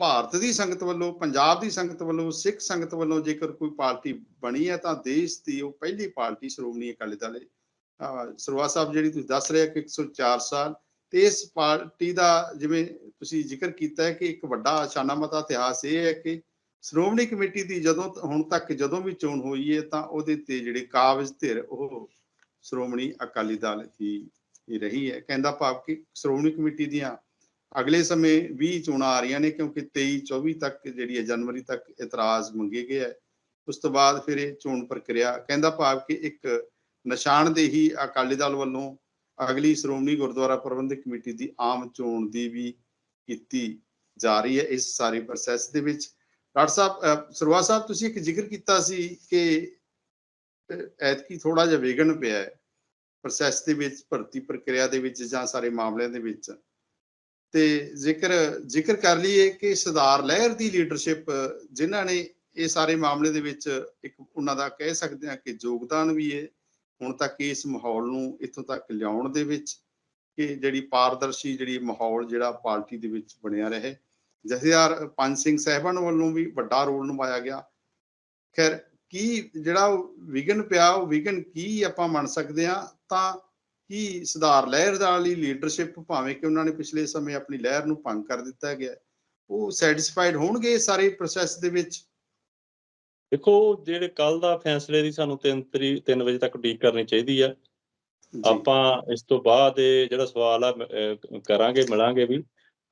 ਭਾਰਤ ਦੀ ਸੰਗਤ ਵੱਲੋਂ, ਪੰਜਾਬ ਦੀ ਸੰਗਤ ਵੱਲੋਂ, ਸਿੱਖ ਸੰਗਤ ਵੱਲੋਂ ਜੇਕਰ ਕੋਈ ਪਾਰਟੀ ਬਣੀ ਹੈ ਤਾਂ ਦੇਸ਼ ਦੀ ਉਹ ਪਹਿਲੀ ਪਾਰਟੀ ਸ਼੍ਰੋਮਣੀ ਅਕਾਲੀ ਦਲ ਹੈ। ਸਰਵਾ ਸਾਹਿਬ, ਜਿਹੜੀ ਤੁਸੀਂ ਦੱਸ ਰਹੇ ਹੋ ਕਿ 104 ਸਾਲ, ਤੇ ਇਸ ਪਾਰਟੀ ਦਾ ਜਿਵੇਂ ਤੁਸੀਂ ਜ਼ਿਕਰ ਕੀਤਾ ਹੈ ਕਿ ਇੱਕ ਵੱਡਾ ਸ਼ਾਨਾਮਤਾ ਇਤਿਹਾਸ ਇਹ ਹੈ ਕਿ ਸ਼੍ਰੋਮਣੀ ਕਮੇਟੀ ਦੀ ਜਦੋਂ ਹੁਣ ਤੱਕ ਜਦੋਂ ਵੀ ਚੋਣ ਹੋਈ ਹੈ ਤਾਂ ਉਹਦੇ ਤੇ ਜਿਹੜੇ ਕਾਬਜ਼ ਧਿਰ, ਉਹ ਸ਼੍ਰੋਮਣੀ ਅਕਾਲੀ ਦਲ ਹੀ ਰਹੀ ਹੈ। ਕਹਿੰਦਾ ਭਾਵ ਕਿ ਸ਼੍ਰੋਮਣੀ ਕਮੇਟੀ ਦੀਆਂ ਅਗਲੇ ਸਮੇਂ ਵੀ ਚੋਣਾਂ ਆ ਰਹੀਆਂ ਨੇ ਕਿਉਂਕਿ 23 24 ਤੱਕ ਜਿਹੜੀ ਹੈ ਜਨਵਰੀ ਤੱਕ ਇਤਰਾਜ਼ ਮੰਗੇ ਗਏ ਹੈ। ਉਸ ਤੋਂ ਬਾਅਦ ਫਿਰ ਇਹ ਚੋਣ ਪ੍ਰਕਿਰਿਆ ਕਹਿੰਦਾ ਭਾਵ ਕਿ ਇੱਕ ਨਿਸ਼ਾਨਦੇਹੀ ਅਕਾਲੀ ਦਲ ਵੱਲੋਂ ਅਗਲੀ ਸ਼੍ਰੋਮਣੀ ਗੁਰਦੁਆਰਾ ਪ੍ਰਬੰਧਕ ਕਮੇਟੀ ਦੀ ਆਮ ਚੋਣ ਦੀ ਵੀ ਕੀਤੀ ਜਾ ਰਹੀ ਹੈ ਇਸ ਸਾਰੇ ਪ੍ਰੋਸੈਸ ਦੇ ਵਿੱਚ। ਡਾਕਟਰ ਸਾਹਿਬ ਸਰਵਾ ਸਾਹਿਬ, ਤੁਸੀਂ ਇੱਕ ਜ਼ਿਕਰ ਕੀਤਾ ਸੀ ਕਿ ਐਤਕੀ ਥੋੜਾ ਜਿਹਾ ਵਿਘਨ ਪਿਆ ਹੈ ਪ੍ਰੋਸੈਸ ਦੇ ਵਿੱਚ, ਭਰਤੀ ਪ੍ਰਕਿਰਿਆ ਦੇ ਵਿੱਚ ਜਾਂ ਸਾਰੇ ਮਾਮਲਿਆਂ ਦੇ ਵਿੱਚ। ਤੇ ਜ਼ਿਕਰ ਜ਼ਿਕਰ ਕਰ ਲਈਏ ਕਿ ਸਰਦਾਰ ਲਹਿਰ ਦੀ ਲੀਡਰਸ਼ਿਪ ਜਿਨ੍ਹਾਂ ਨੇ ਇਹ ਸਾਰੇ ਮਾਮਲੇ ਦੇ ਵਿੱਚ ਇੱਕ ਉਹਨਾਂ ਦਾ ਕਹਿ ਸਕਦੇ ਹਾਂ ਕਿ ਯੋਗਦਾਨ ਵੀ ਹੈ, ਹੁਣ ਤੱਕ ਇਸ ਮਾਹੌਲ ਨੂੰ ਇੱਥੋਂ ਤੱਕ ਲਿਆਉਣ ਦੇ ਵਿੱਚ ਕਿ ਜਿਹੜੀ ਪਾਰਦਰਸ਼ੀ ਜਿਹੜੀ ਮਾਹੌਲ ਜਿਹੜਾ ਪਾਰਟੀ ਦੇ ਵਿੱਚ ਬਣਿਆ ਰਹੇ। ਜਥੇਦਾਰ ਪੰਜ ਸਿੰਘ ਸਾਹਿਬਾਨ ਵੱਲੋਂ ਵੀ ਵੱਡਾ ਰੋਲ ਨਿਭਾਇਆ ਗਿਆ। ਖੈਰ, ਕੀ ਜਿਹੜਾ ਉਹ ਵਿਗਨ ਪਿਆ, ਉਹ ਵਿਗਨ ਕੀ ਆਪਾਂ ਮੰਨ ਸਕਦੇ ਹਾਂ? ਤਾਂ ਕੀ ਸੁਧਾਰ ਲਹਿਰ ਵਾਲੀ ਲੀਡਰਸ਼ਿਪ ਭਾਵੇਂ ਕਿ ਉਹਨਾਂ ਨੇ ਪਿਛਲੇ ਸਮੇਂ ਆਪਣੀ ਲਹਿਰ ਨੂੰ ਭੰਗ ਕਰ ਦਿੱਤਾ ਗਿਆ ਉਹ ਸੈਟੀਸਫਾਈਡ ਹੋਣਗੇ ਸਾਰੇ ਪ੍ਰੋਸੈਸ ਦੇ ਵਿੱਚ? ਦੇਖੋ ਜਿਹੜੇ ਕੱਲ ਦਾ ਫੈਸਲੇ ਦੀ ਸਾਨੂੰ 3 ਤਰੀ 3 ਵਜੇ ਤੱਕ ਉਡੀਕ ਕਰਨੀ ਚਾਹੀਦੀ ਆ। ਆਪਾਂ ਇਸ ਤੋਂ ਬਾਅਦ ਇਹ ਜਿਹੜਾ ਸਵਾਲ ਆ ਕਰਾਂਗੇ ਮਿਲਾਂਗੇ ਵੀ।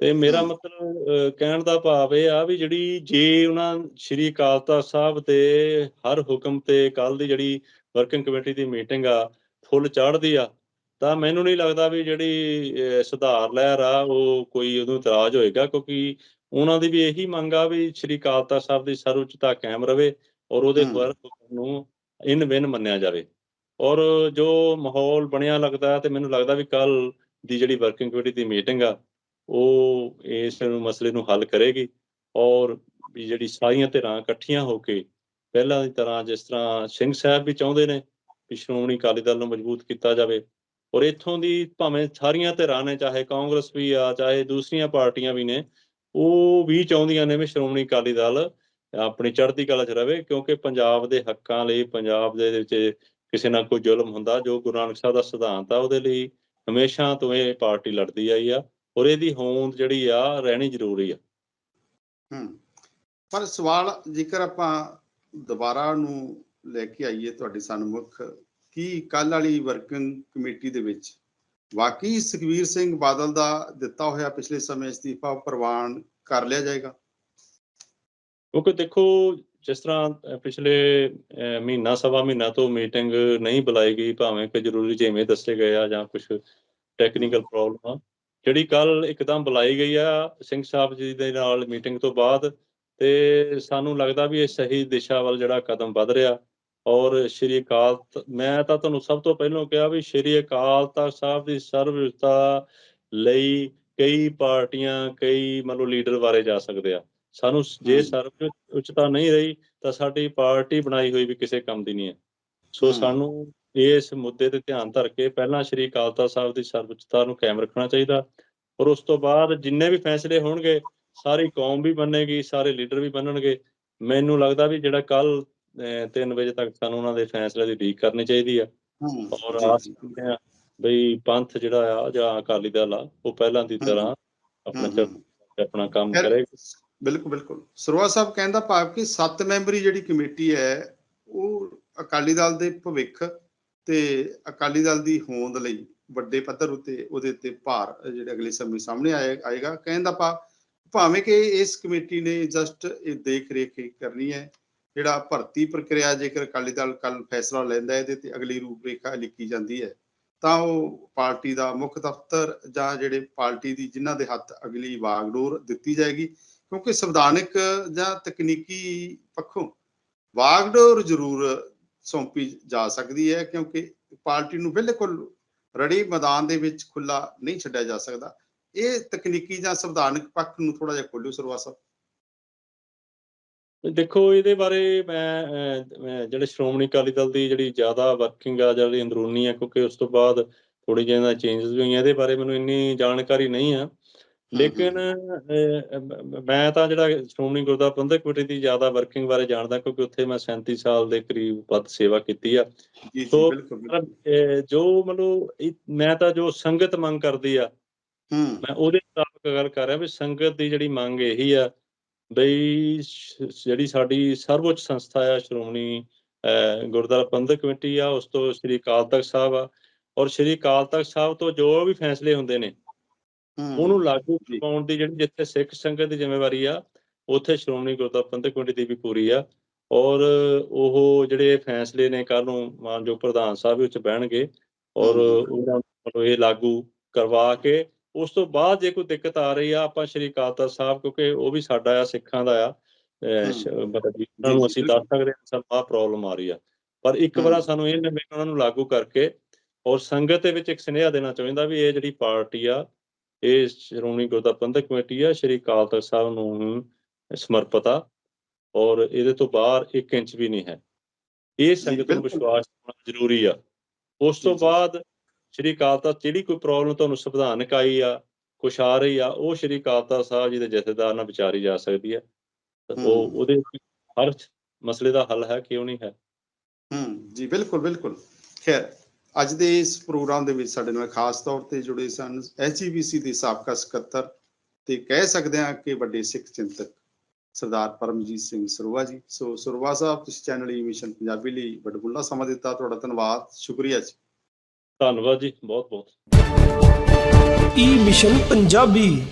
ਤੇ ਮੇਰਾ। ਮਤਲਬ ਕਹਿਣ ਦਾ ਭਾਵ ਇਹ ਆ ਵੀ ਜਿਹੜੀ ਜੇ ਉਹਨਾਂ ਸ਼੍ਰੀ ਅਕਾਲ ਤਖਤ ਸਾਹਿਬ ਤੇ ਹਰ ਹੁਕਮ ਤੇ ਕੱਲ ਦੀ ਜਿਹੜੀ ਵਰਕਿੰਗ ਕਮੇਟੀ ਦੀ ਮੀਟਿੰਗ ਆ ਫੁੱਲ ਚੜ੍ਹਦੀ ਆ ਤਾਂ ਮੈਨੂੰ ਨਹੀਂ ਲੱਗਦਾ ਵੀ ਜਿਹੜੀ ਸੁਧਾਰ ਲਹਿਰ ਆ ਉਹ ਕੋਈ ਉਹਨੂੰ ਇਤਰਾਜ਼ ਹੋਏਗਾ ਕਿਉਂਕਿ ਉਹਨਾਂ ਦੀ ਵੀ ਇਹੀ ਮੰਗ ਆ ਵੀ ਸ਼੍ਰੀ ਅਕਾਲ ਤਖਤ ਸਾਹਿਬ ਦੀ ਸਰਵਉੱਚਤਾ ਕਾਇਮ ਰਵੇ ਔਰ ਉਹਦੇ ਹੁਕਮ ਨੂੰ ਇਨ ਬਿਨ ਮੰਨਿਆ ਜਾਵੇ। ਔਰ ਜੋ ਮਾਹੌਲ ਬਣਿਆ ਲੱਗਦਾ ਤੇ ਮੈਨੂੰ ਲੱਗਦਾ ਵੀ ਕੱਲ ਦੀ ਜਿਹੜੀ ਵਰਕਿੰਗ ਕਮੇਟੀ ਦੀ ਮੀਟਿੰਗ ਆ ਉਹ ਇਸ ਨੂੰ ਮਸਲੇ ਨੂੰ ਹੱਲ ਕਰੇਗੀ ਔਰ ਵੀ ਜਿਹੜੀ ਸਾਰੀਆਂ ਧਿਰਾਂ ਇਕੱਠੀਆਂ ਹੋ ਕੇ ਪਹਿਲਾਂ ਦੀ ਤਰ੍ਹਾਂ ਜਿਸ ਤਰ੍ਹਾਂ ਸਿੰਘ ਸਾਹਿਬ ਵੀ ਚਾਹੁੰਦੇ ਨੇ ਕਿ ਸ਼੍ਰੋਮਣੀ ਅਕਾਲੀ ਦਲ ਨੂੰ ਮਜ਼ਬੂਤ ਕੀਤਾ ਜਾਵੇ ਔਰ ਇੱਥੋਂ ਦੀ ਭਾਵੇਂ ਸਾਰੀਆਂ ਧਿਰਾਂ ਨੇ, ਚਾਹੇ ਕਾਂਗਰਸ ਵੀ ਆ, ਚਾਹੇ ਦੂਸਰੀਆਂ ਪਾਰਟੀਆਂ ਵੀ ਨੇ, ਉਹ ਵੀ ਚਾਹੁੰਦੀਆਂ ਨੇ ਵੀ ਸ਼੍ਰੋਮਣੀ ਅਕਾਲੀ ਦਲ ਆਪਣੀ ਚੜ੍ਹਦੀ ਕਲਾ 'ਚ ਰਵੇ, ਕਿਉਂਕਿ ਪੰਜਾਬ ਦੇ ਹੱਕਾਂ ਲਈ, ਪੰਜਾਬ ਦੇ ਵਿੱਚ ਕਿਸੇ ਨਾਲ ਕੋਈ ਜ਼ੁਲਮ ਹੁੰਦਾ, ਜੋ ਗੁਰੂ ਨਾਨਕ ਸਾਹਿਬ ਦਾ ਸਿਧਾਂਤ ਆ, ਉਹਦੇ ਲਈ ਹਮੇਸ਼ਾ ਤੋਂ ਇਹ ਪਾਰਟੀ ਲੜਦੀ ਆਈ ਆ, ਔਰ ਇਹਦੀ ਹੋਂਦ ਜਿਹੜੀ ਆ, ਰਹਿਣੀ ਜ਼ਰੂਰੀ ਆ। ਹਮ ਪਰ ਸਵਾਲ ਜੇਕਰ ਆਪਾਂ ਦੁਬਾਰਾ ਨੂੰ ਲੈ ਕੇ ਆਈਏ, ਤੁਹਾਡੇ ਸਨਮੁਖ ਕੀ ਕੱਲ ਵਾਲੀ ਵਰਕਿੰਗ ਕਮੇਟੀ ਦੇ ਵਿੱਚ ਵਾਕਈ ਸੁਖਵੀਰ ਸਿੰਘ ਬਾਦਲ ਦਾ ਦਿੱਤਾ ਹੋਇਆ ਪਿਛਲੇ ਸਮੇਂ ਅਸਤੀਫਾ ਪ੍ਰਵਾਨ ਕਰ ਲਿਆ ਜਾਏਗਾ? ਕਿਉਂਕਿ ਦੇਖੋ, ਜਿਸ ਤਰ੍ਹਾਂ ਪਿਛਲੇ ਮਹੀਨਾ, ਸਵਾ ਮਹੀਨਾ ਤੋਂ ਮੀਟਿੰਗ ਨਹੀਂ ਬੁਲਾਈ ਗਈ, ਭਾਵੇਂ ਕਿ ਜ਼ਰੂਰੀ ਜਿਵੇਂ ਦੱਸੇ ਗਏ ਆ ਜਾਂ ਕੁਝ ਟੈਕਨੀਕਲ ਪ੍ਰੋਬਲਮ ਆ, ਜਿਹੜੀ ਕੱਲ ਇੱਕਦਮ ਬੁਲਾਈ ਗਈ ਆ, ਸਿੰਘ ਸਾਹਿਬ ਜੀ ਦੇ ਨਾਲ ਮੀਟਿੰਗ ਤੋਂ ਬਾਅਦ, ਤੇ ਸਾਨੂੰ ਲੱਗਦਾ ਵੀ ਇਹ ਸਹੀ ਦਿਸ਼ਾ ਵੱਲ ਜਿਹੜਾ ਕਦਮ ਵੱਧ ਰਿਹਾ। ਔਰ ਸ਼੍ਰੀ ਅਕਾਲ ਮੈਂ ਤਾਂ ਤੁਹਾਨੂੰ ਸਭ ਤੋਂ ਪਹਿਲਾਂ ਕਿਹਾ ਵੀ ਸ਼੍ਰੀ ਅਕਾਲ ਤਖਤ ਸਾਹਿਬ ਦੀ ਸਰਵਉੱਚਤਾ ਲਈ ਕਈ ਪਾਰਟੀਆਂ ਕਈ ਮਤਲਬ ਲੀਡਰ ਬਾਰੇ ਜਾ ਸਕਦੇ ਆ ਸਾਨੂੰ ਜੇ। ਸਰਵ ਉੱਚਤਾ ਨਹੀਂ ਰਹੀ ਤਾਂ ਸਾਡੀ ਪਾਰਟੀ ਬਣਾਈ ਹੋਈ ਵੀ ਕਿਸੇ ਕੰਮ ਦੀ ਨਹੀਂ ਹੈ ਸੋ। ਸਾਨੂੰ ਇਸ ਮੁੱਦੇ ਤੇ ਧਿਆਨ ਧਰ ਕੇ ਪਹਿਲਾਂ ਸ਼੍ਰੀ ਅਕਾਲ ਤਖਤ ਸਾਹਿਬ ਦੀ ਸਰਵਉੱਚਤਾ ਨੂੰ ਕਾਇਮ ਰੱਖਣਾ ਚਾਹੀਦਾ ਔਰ ਉਸ ਤੋਂ ਬਾਅਦ ਜਿੰਨੇ ਵੀ ਫੈਸਲੇ ਹੋਣਗੇ ਸਾਰੀ ਕੌਮ ਵੀ ਮੰਨੇਗੀ ਸਾਰੇ ਲੀਡਰ ਵੀ ਮੰਨਣਗੇ ਮੈਨੂੰ ਲੱਗਦਾ ਵੀ ਜਿਹੜਾ ਕੱਲ 3 ਵਜੇ ਤੱਕ ਸਾਨੂੰ ਉਹਨਾਂ ਦੇ ਫੈਸਲੇ ਦੀ ਉਡੀਕ ਕਰਨੀ ਚਾਹੀਦੀ ਆ। ਔਰ ਆਸ। ਕਰਦੇ ਆ ਬਈ ਪੰਥ ਜਿਹੜਾ ਆ ਜਾਂ ਅਕਾਲੀ ਦਲ ਆ ਉਹ ਪਹਿਲਾਂ ਦੀ ਤਰ੍ਹਾਂ ਆਪਣਾ। ਆਪਣਾ ਕੰਮ ਖੈਰ, ਕਰੇ ਬਿਲਕੁਲ ਬਿਲਕੁਲ। ਸਰਵਾ ਸਾਹਿਬ ਕਹਿੰਦਾ ਭਾਵ ਕਿ 7 ਮੈਂਬਰੀ ਜਿਹੜੀ ਕਮੇਟੀ ਹੈ ਉਹ ਅਕਾਲੀ ਦਲ ਦੇ ਭਵਿੱਖ ਤੇ ਅਕਾਲੀ ਦਲ ਦੀ ਹੋਂਦ ਲਈ ਵੱਡੇ ਪੱਧਰ ਉਤੇ ਉਹਦੇ ਉੱਤੇ ਭਾਰ ਜਿਹੜੇ ਅਗਲੇ ਸਮੇਂ ਸਾਹਮਣੇ ਆਏ ਆਏਗਾ। ਕਹਿਣ ਦਾ ਭਾਵ ਕਿ ਇਸ ਕਮੇਟੀ ਨੇ ਜਸਟ ਇਹ ਦੇਖ ਰੇਖ ਕਰਨੀ ਹੈ ਜਿਹੜਾ ਭਰਤੀ ਪ੍ਰਕਿਰਿਆ ਜੇਕਰ ਅਕਾਲੀ ਦਲ ਕੱਲ ਫੈਸਲਾ ਲੈਂਦਾ ਹੈ, ਇਹਦੇ ਤੇ ਅਗਲੀ ਰੂਪਰੇਖਾ ਲਿਖੀ ਜਾਂਦੀ ਹੈ। ਤਾਂ ਉਹ ਪਾਰਟੀ ਦਾ ਮੁੱਖ ਦਫ਼ਤਰ ਜਾਂ ਜਿਹੜੇ ਪਾਰਟੀ ਦੀ ਜਿਨ੍ਹਾਂ ਦੇ ਹੱਥ ਅਗਲੀ ਵਾਗਡੋਰ ਦਿੱਤੀ ਜਾਏਗੀ, ਕਿਉਂਕਿ ਸੰਵਿਧਾਨਕ ਜਾਂ ਤਕਨੀਕੀ ਪੱਖੋਂ ਵਾਗਡੋਰ ਜ਼ਰੂਰ ਸੌਂਪੀ ਜਾ ਸਕਦੀ ਹੈ, ਕਿਉਂਕਿ ਪਾਰਟੀ ਨੂੰ ਬਿਲਕੁਲ ਰੜੀ ਮੈਦਾਨ ਦੇ ਵਿੱਚ ਖੁੱਲਾ ਨਹੀਂ ਛੱਡਿਆ ਜਾ ਸਕਦਾ। ਇਹ ਤਕਨੀਕੀ ਜਾਂ ਸੰਵਿਧਾਨਕ ਪੱਖ ਨੂੰ ਥੋੜਾ ਜਿਹਾ ਖੋਲਿਓ ਸਰਵਾ ਦੇਖੋ ਇਹਦੇ ਬਾਰੇ ਮੈਂ ਜਿਹੜੇ ਸ਼੍ਰੋਮਣੀ ਅਕਾਲੀ ਦਲ ਦੀ ਜਿਹੜੀ ਜ਼ਿਆਦਾ ਵਰਕਿੰਗ ਆ ਜਿਹੜੀ ਅੰਦਰੂਨੀ ਆ ਕਿਉਂਕਿ ਉਸ ਤੋਂ ਬਾਅਦ ਥੋੜੀ ਜਿਹੀ ਚੇਂਜਸ ਵੀ ਹੋਈਆਂ ਇਹਦੇ ਬਾਰੇ ਮੈਨੂੰ ਇੰਨੀ ਜਾਣਕਾਰੀ ਨਹੀਂ ਆ। ਲੇਕਿਨ ਮ- ਤਾਂ ਜਿਹੜਾ ਸ਼੍ਰੋਮਣੀ ਗੁਰਦੁਆਰਾ ਪ੍ਰਬੰਧਕ ਕਮੇਟੀ ਦੀ ਜ਼ਿਆਦਾ ਵਰਕਿੰਗ ਬਾਰੇ ਜਾਣਦਾ ਕਿਉਂਕਿ ਉੱਥੇ ਮੈਂ 37 ਸਾਲ ਦੇ ਕਰੀਬ ਵੱਧ ਸੇਵਾ ਕੀਤੀ ਆ। ਸੋ, ਜੋ ਮਤਲਬ ਮੈਂ ਤਾਂ ਜੋ ਸੰਗਤ ਮੰਗ ਕਰਦੀ ਆ ਹੂੰ। ਮੈਂ ਉਹਦੇ ਮੁਤਾਬਕ ਗੱਲ ਕਰ ਰਿਹਾ ਵੀ ਸੰਗਤ ਦੀ ਜਿਹੜੀ ਮੰਗ ਇਹੀ ਆ ਬਈ ਜਿਹੜੀ ਸਾਡੀ ਸਰਵਉੱਚ ਸੰਸਥਾ ਆ ਸ਼੍ਰੋਮਣੀ ਗੁਰਦੁਆਰਾ ਪ੍ਰਬੰਧਕ ਕਮੇਟੀ ਆ ਉਸ ਤੋਂ ਸ੍ਰੀ ਅਕਾਲ ਤਖਤ ਸਾਹਿਬ ਆ ਔਰ ਸ੍ਰੀ ਅਕਾਲ ਤਖਤ ਸਾਹਿਬ ਤੋਂ ਜੋ ਵੀ ਫੈਸਲੇ ਹੁੰਦੇ ਨੇ ਉਹਨੂੰ ਲਾਗੂ। ਕਰਵਾਉਣ ਦੀ ਜਿਹੜੀ ਜਿੱਥੇ ਸਿੱਖ ਸੰਗਤ ਦੀ ਜ਼ਿੰਮੇਵਾਰੀ ਆ ਉੱਥੇ ਸ਼੍ਰੋਮਣੀ ਗੁਰਦੁਆਰਾ ਪ੍ਰਬੰਧਕ ਕਮੇਟੀ ਦੀ ਵੀ ਪੂਰੀ ਆ ਔਰ ਉਹ ਜਿਹੜੇ ਫੈਸਲੇ ਨੇ ਕੱਲ ਨੂੰ ਮਾਨਯੋਗ ਪ੍ਰਧਾਨ ਸਾਹਿਬ ਵਿੱਚ ਬਹਿਣਗੇ ਔਰ। ਉਹਨਾਂ ਨੂੰ ਇਹ ਲਾਗੂ ਕਰਵਾ ਕੇ ਉਸ ਤੋਂ ਬਾਅਦ ਜੇ ਕੋਈ ਦਿੱਕਤ ਆ ਰਹੀ ਆ ਆਪਾਂ ਸ਼੍ਰੀ ਅਕਾਲ ਤਖਤ ਸਾਹਿਬ ਕਿਉਂਕਿ ਉਹ ਵੀ ਸਾਡਾ ਆ ਸਿੱਖਾਂ ਦਾ ਆ ਉਹਨਾਂ ਨੂੰ ਅਸੀਂ ਦੱਸ ਸਕਦੇ ਹਾਂ ਸਾਨੂੰ ਆਹ ਪ੍ਰੋਬਲਮ ਆ ਰਹੀ ਆ ਪਰ ਇੱਕ ਵਾਰ। ਸਾਨੂੰ ਇਹ ਨਵੇਂ ਉਹਨਾਂ ਨੂੰ ਲਾਗੂ ਕਰਕੇ ਔਰ ਸੰਗਤ ਦੇ ਵਿੱਚ ਇੱਕ ਸੁਨੇਹਾ ਦੇਣਾ ਚਾਹੁੰਦਾ ਵੀ ਇਹ ਜਿਹੜੀ ਪਾਰਟੀ ਆ ਇਹ ਸ਼੍ਰੋਮਣੀ ਗੁਰਦੁਆਰਾ ਪ੍ਰਬੰਧਕ ਕਮੇਟੀ ਆ ਸ਼੍ਰੀ ਅਕਾਲ ਤਖਤ ਸਾਹਿਬ ਨੂੰ ਸਮਰਪਿਤ ਆ ਔਰ ਇਹਦੇ ਤੋਂ ਬਾਹਰ 1 ਇੰਚ ਵੀ ਨਹੀਂ ਹੈ ਇਹ ਸੰਗਤ ਨੂੰ। ਵਿਸ਼ਵਾਸ ਹੋਣਾ ਜ਼ਰੂਰੀ ਆ ਉਸ ਤੋਂ। ਬਾਅਦ ਸ਼੍ਰੀ ਅਕਾਲ ਤਖਤ ਜਿਹੜੀ ਕੋਈ ਪ੍ਰੋਬਲਮ ਤੁਹਾਨੂੰ ਸੰਵਿਧਾਨਕ ਆਈ ਆ ਕੁਛ ਆ ਰਹੀ ਆ ਉਹ ਸ਼੍ਰੀ ਅਕਾਲ ਤਖਤ ਸਾਹਿਬ ਜੀ ਦੇ ਜਥੇਦਾਰ ਨਾਲ ਵਿਚਾਰੀ ਜਾ ਸਕਦੀ ਹੈ। ਉਹ ਉਹਦੇ ਹਰ ਮਸਲੇ ਦਾ ਹੱਲ ਹੈ ਕਿਉਂ ਨਹੀਂ ਹੈ? ਹੂੰ ਜੀ ਬਿਲਕੁਲ ਬਿਲਕੁਲ। ਖੈਰ ਅੱਜ ਦੇ ਇਸ ਪ੍ਰੋਗਰਾਮ ਦੇ ਵਿੱਚ ਸਾਡੇ ਨਾਲ ਖਾਸ ਤੌਰ ਤੇ ਜੁੜੇ ਸਨ ਐਚਈਬੀਸੀ ਦੇ ਸਾਬਕਾ ਸਕੱਤਰ ਤੇ ਕਹਿ ਸਕਦੇ ਹਾਂ ਕਿ ਵੱਡੇ ਸਿੱਖ ਚਿੰਤਕ ਸਰਦਾਰ ਪਰਮਜੀਤ ਸਿੰਘ ਸਰੂਆ ਜੀ। ਸੋ ਸਰੂਆ ਸਾਹਿਬ ਤੁਸੀਂ ਚੈਨਲ ਈ ਮਿਸ਼ਨ ਪੰਜਾਬੀ ਲਈ ਬੜਬੁੱਲਾ ਸਮਾਂ ਦਿੱਤਾ ਤੁਹਾਡਾ ਧੰਨਵਾਦ ਸ਼ੁਕਰੀਆ ਜੀ। ਧੰਨਵਾਦ ਜੀ ਬਹੁਤ ਬਹੁਤ ਈ ਮਿਸ਼ਨ ਪੰਜਾਬੀ।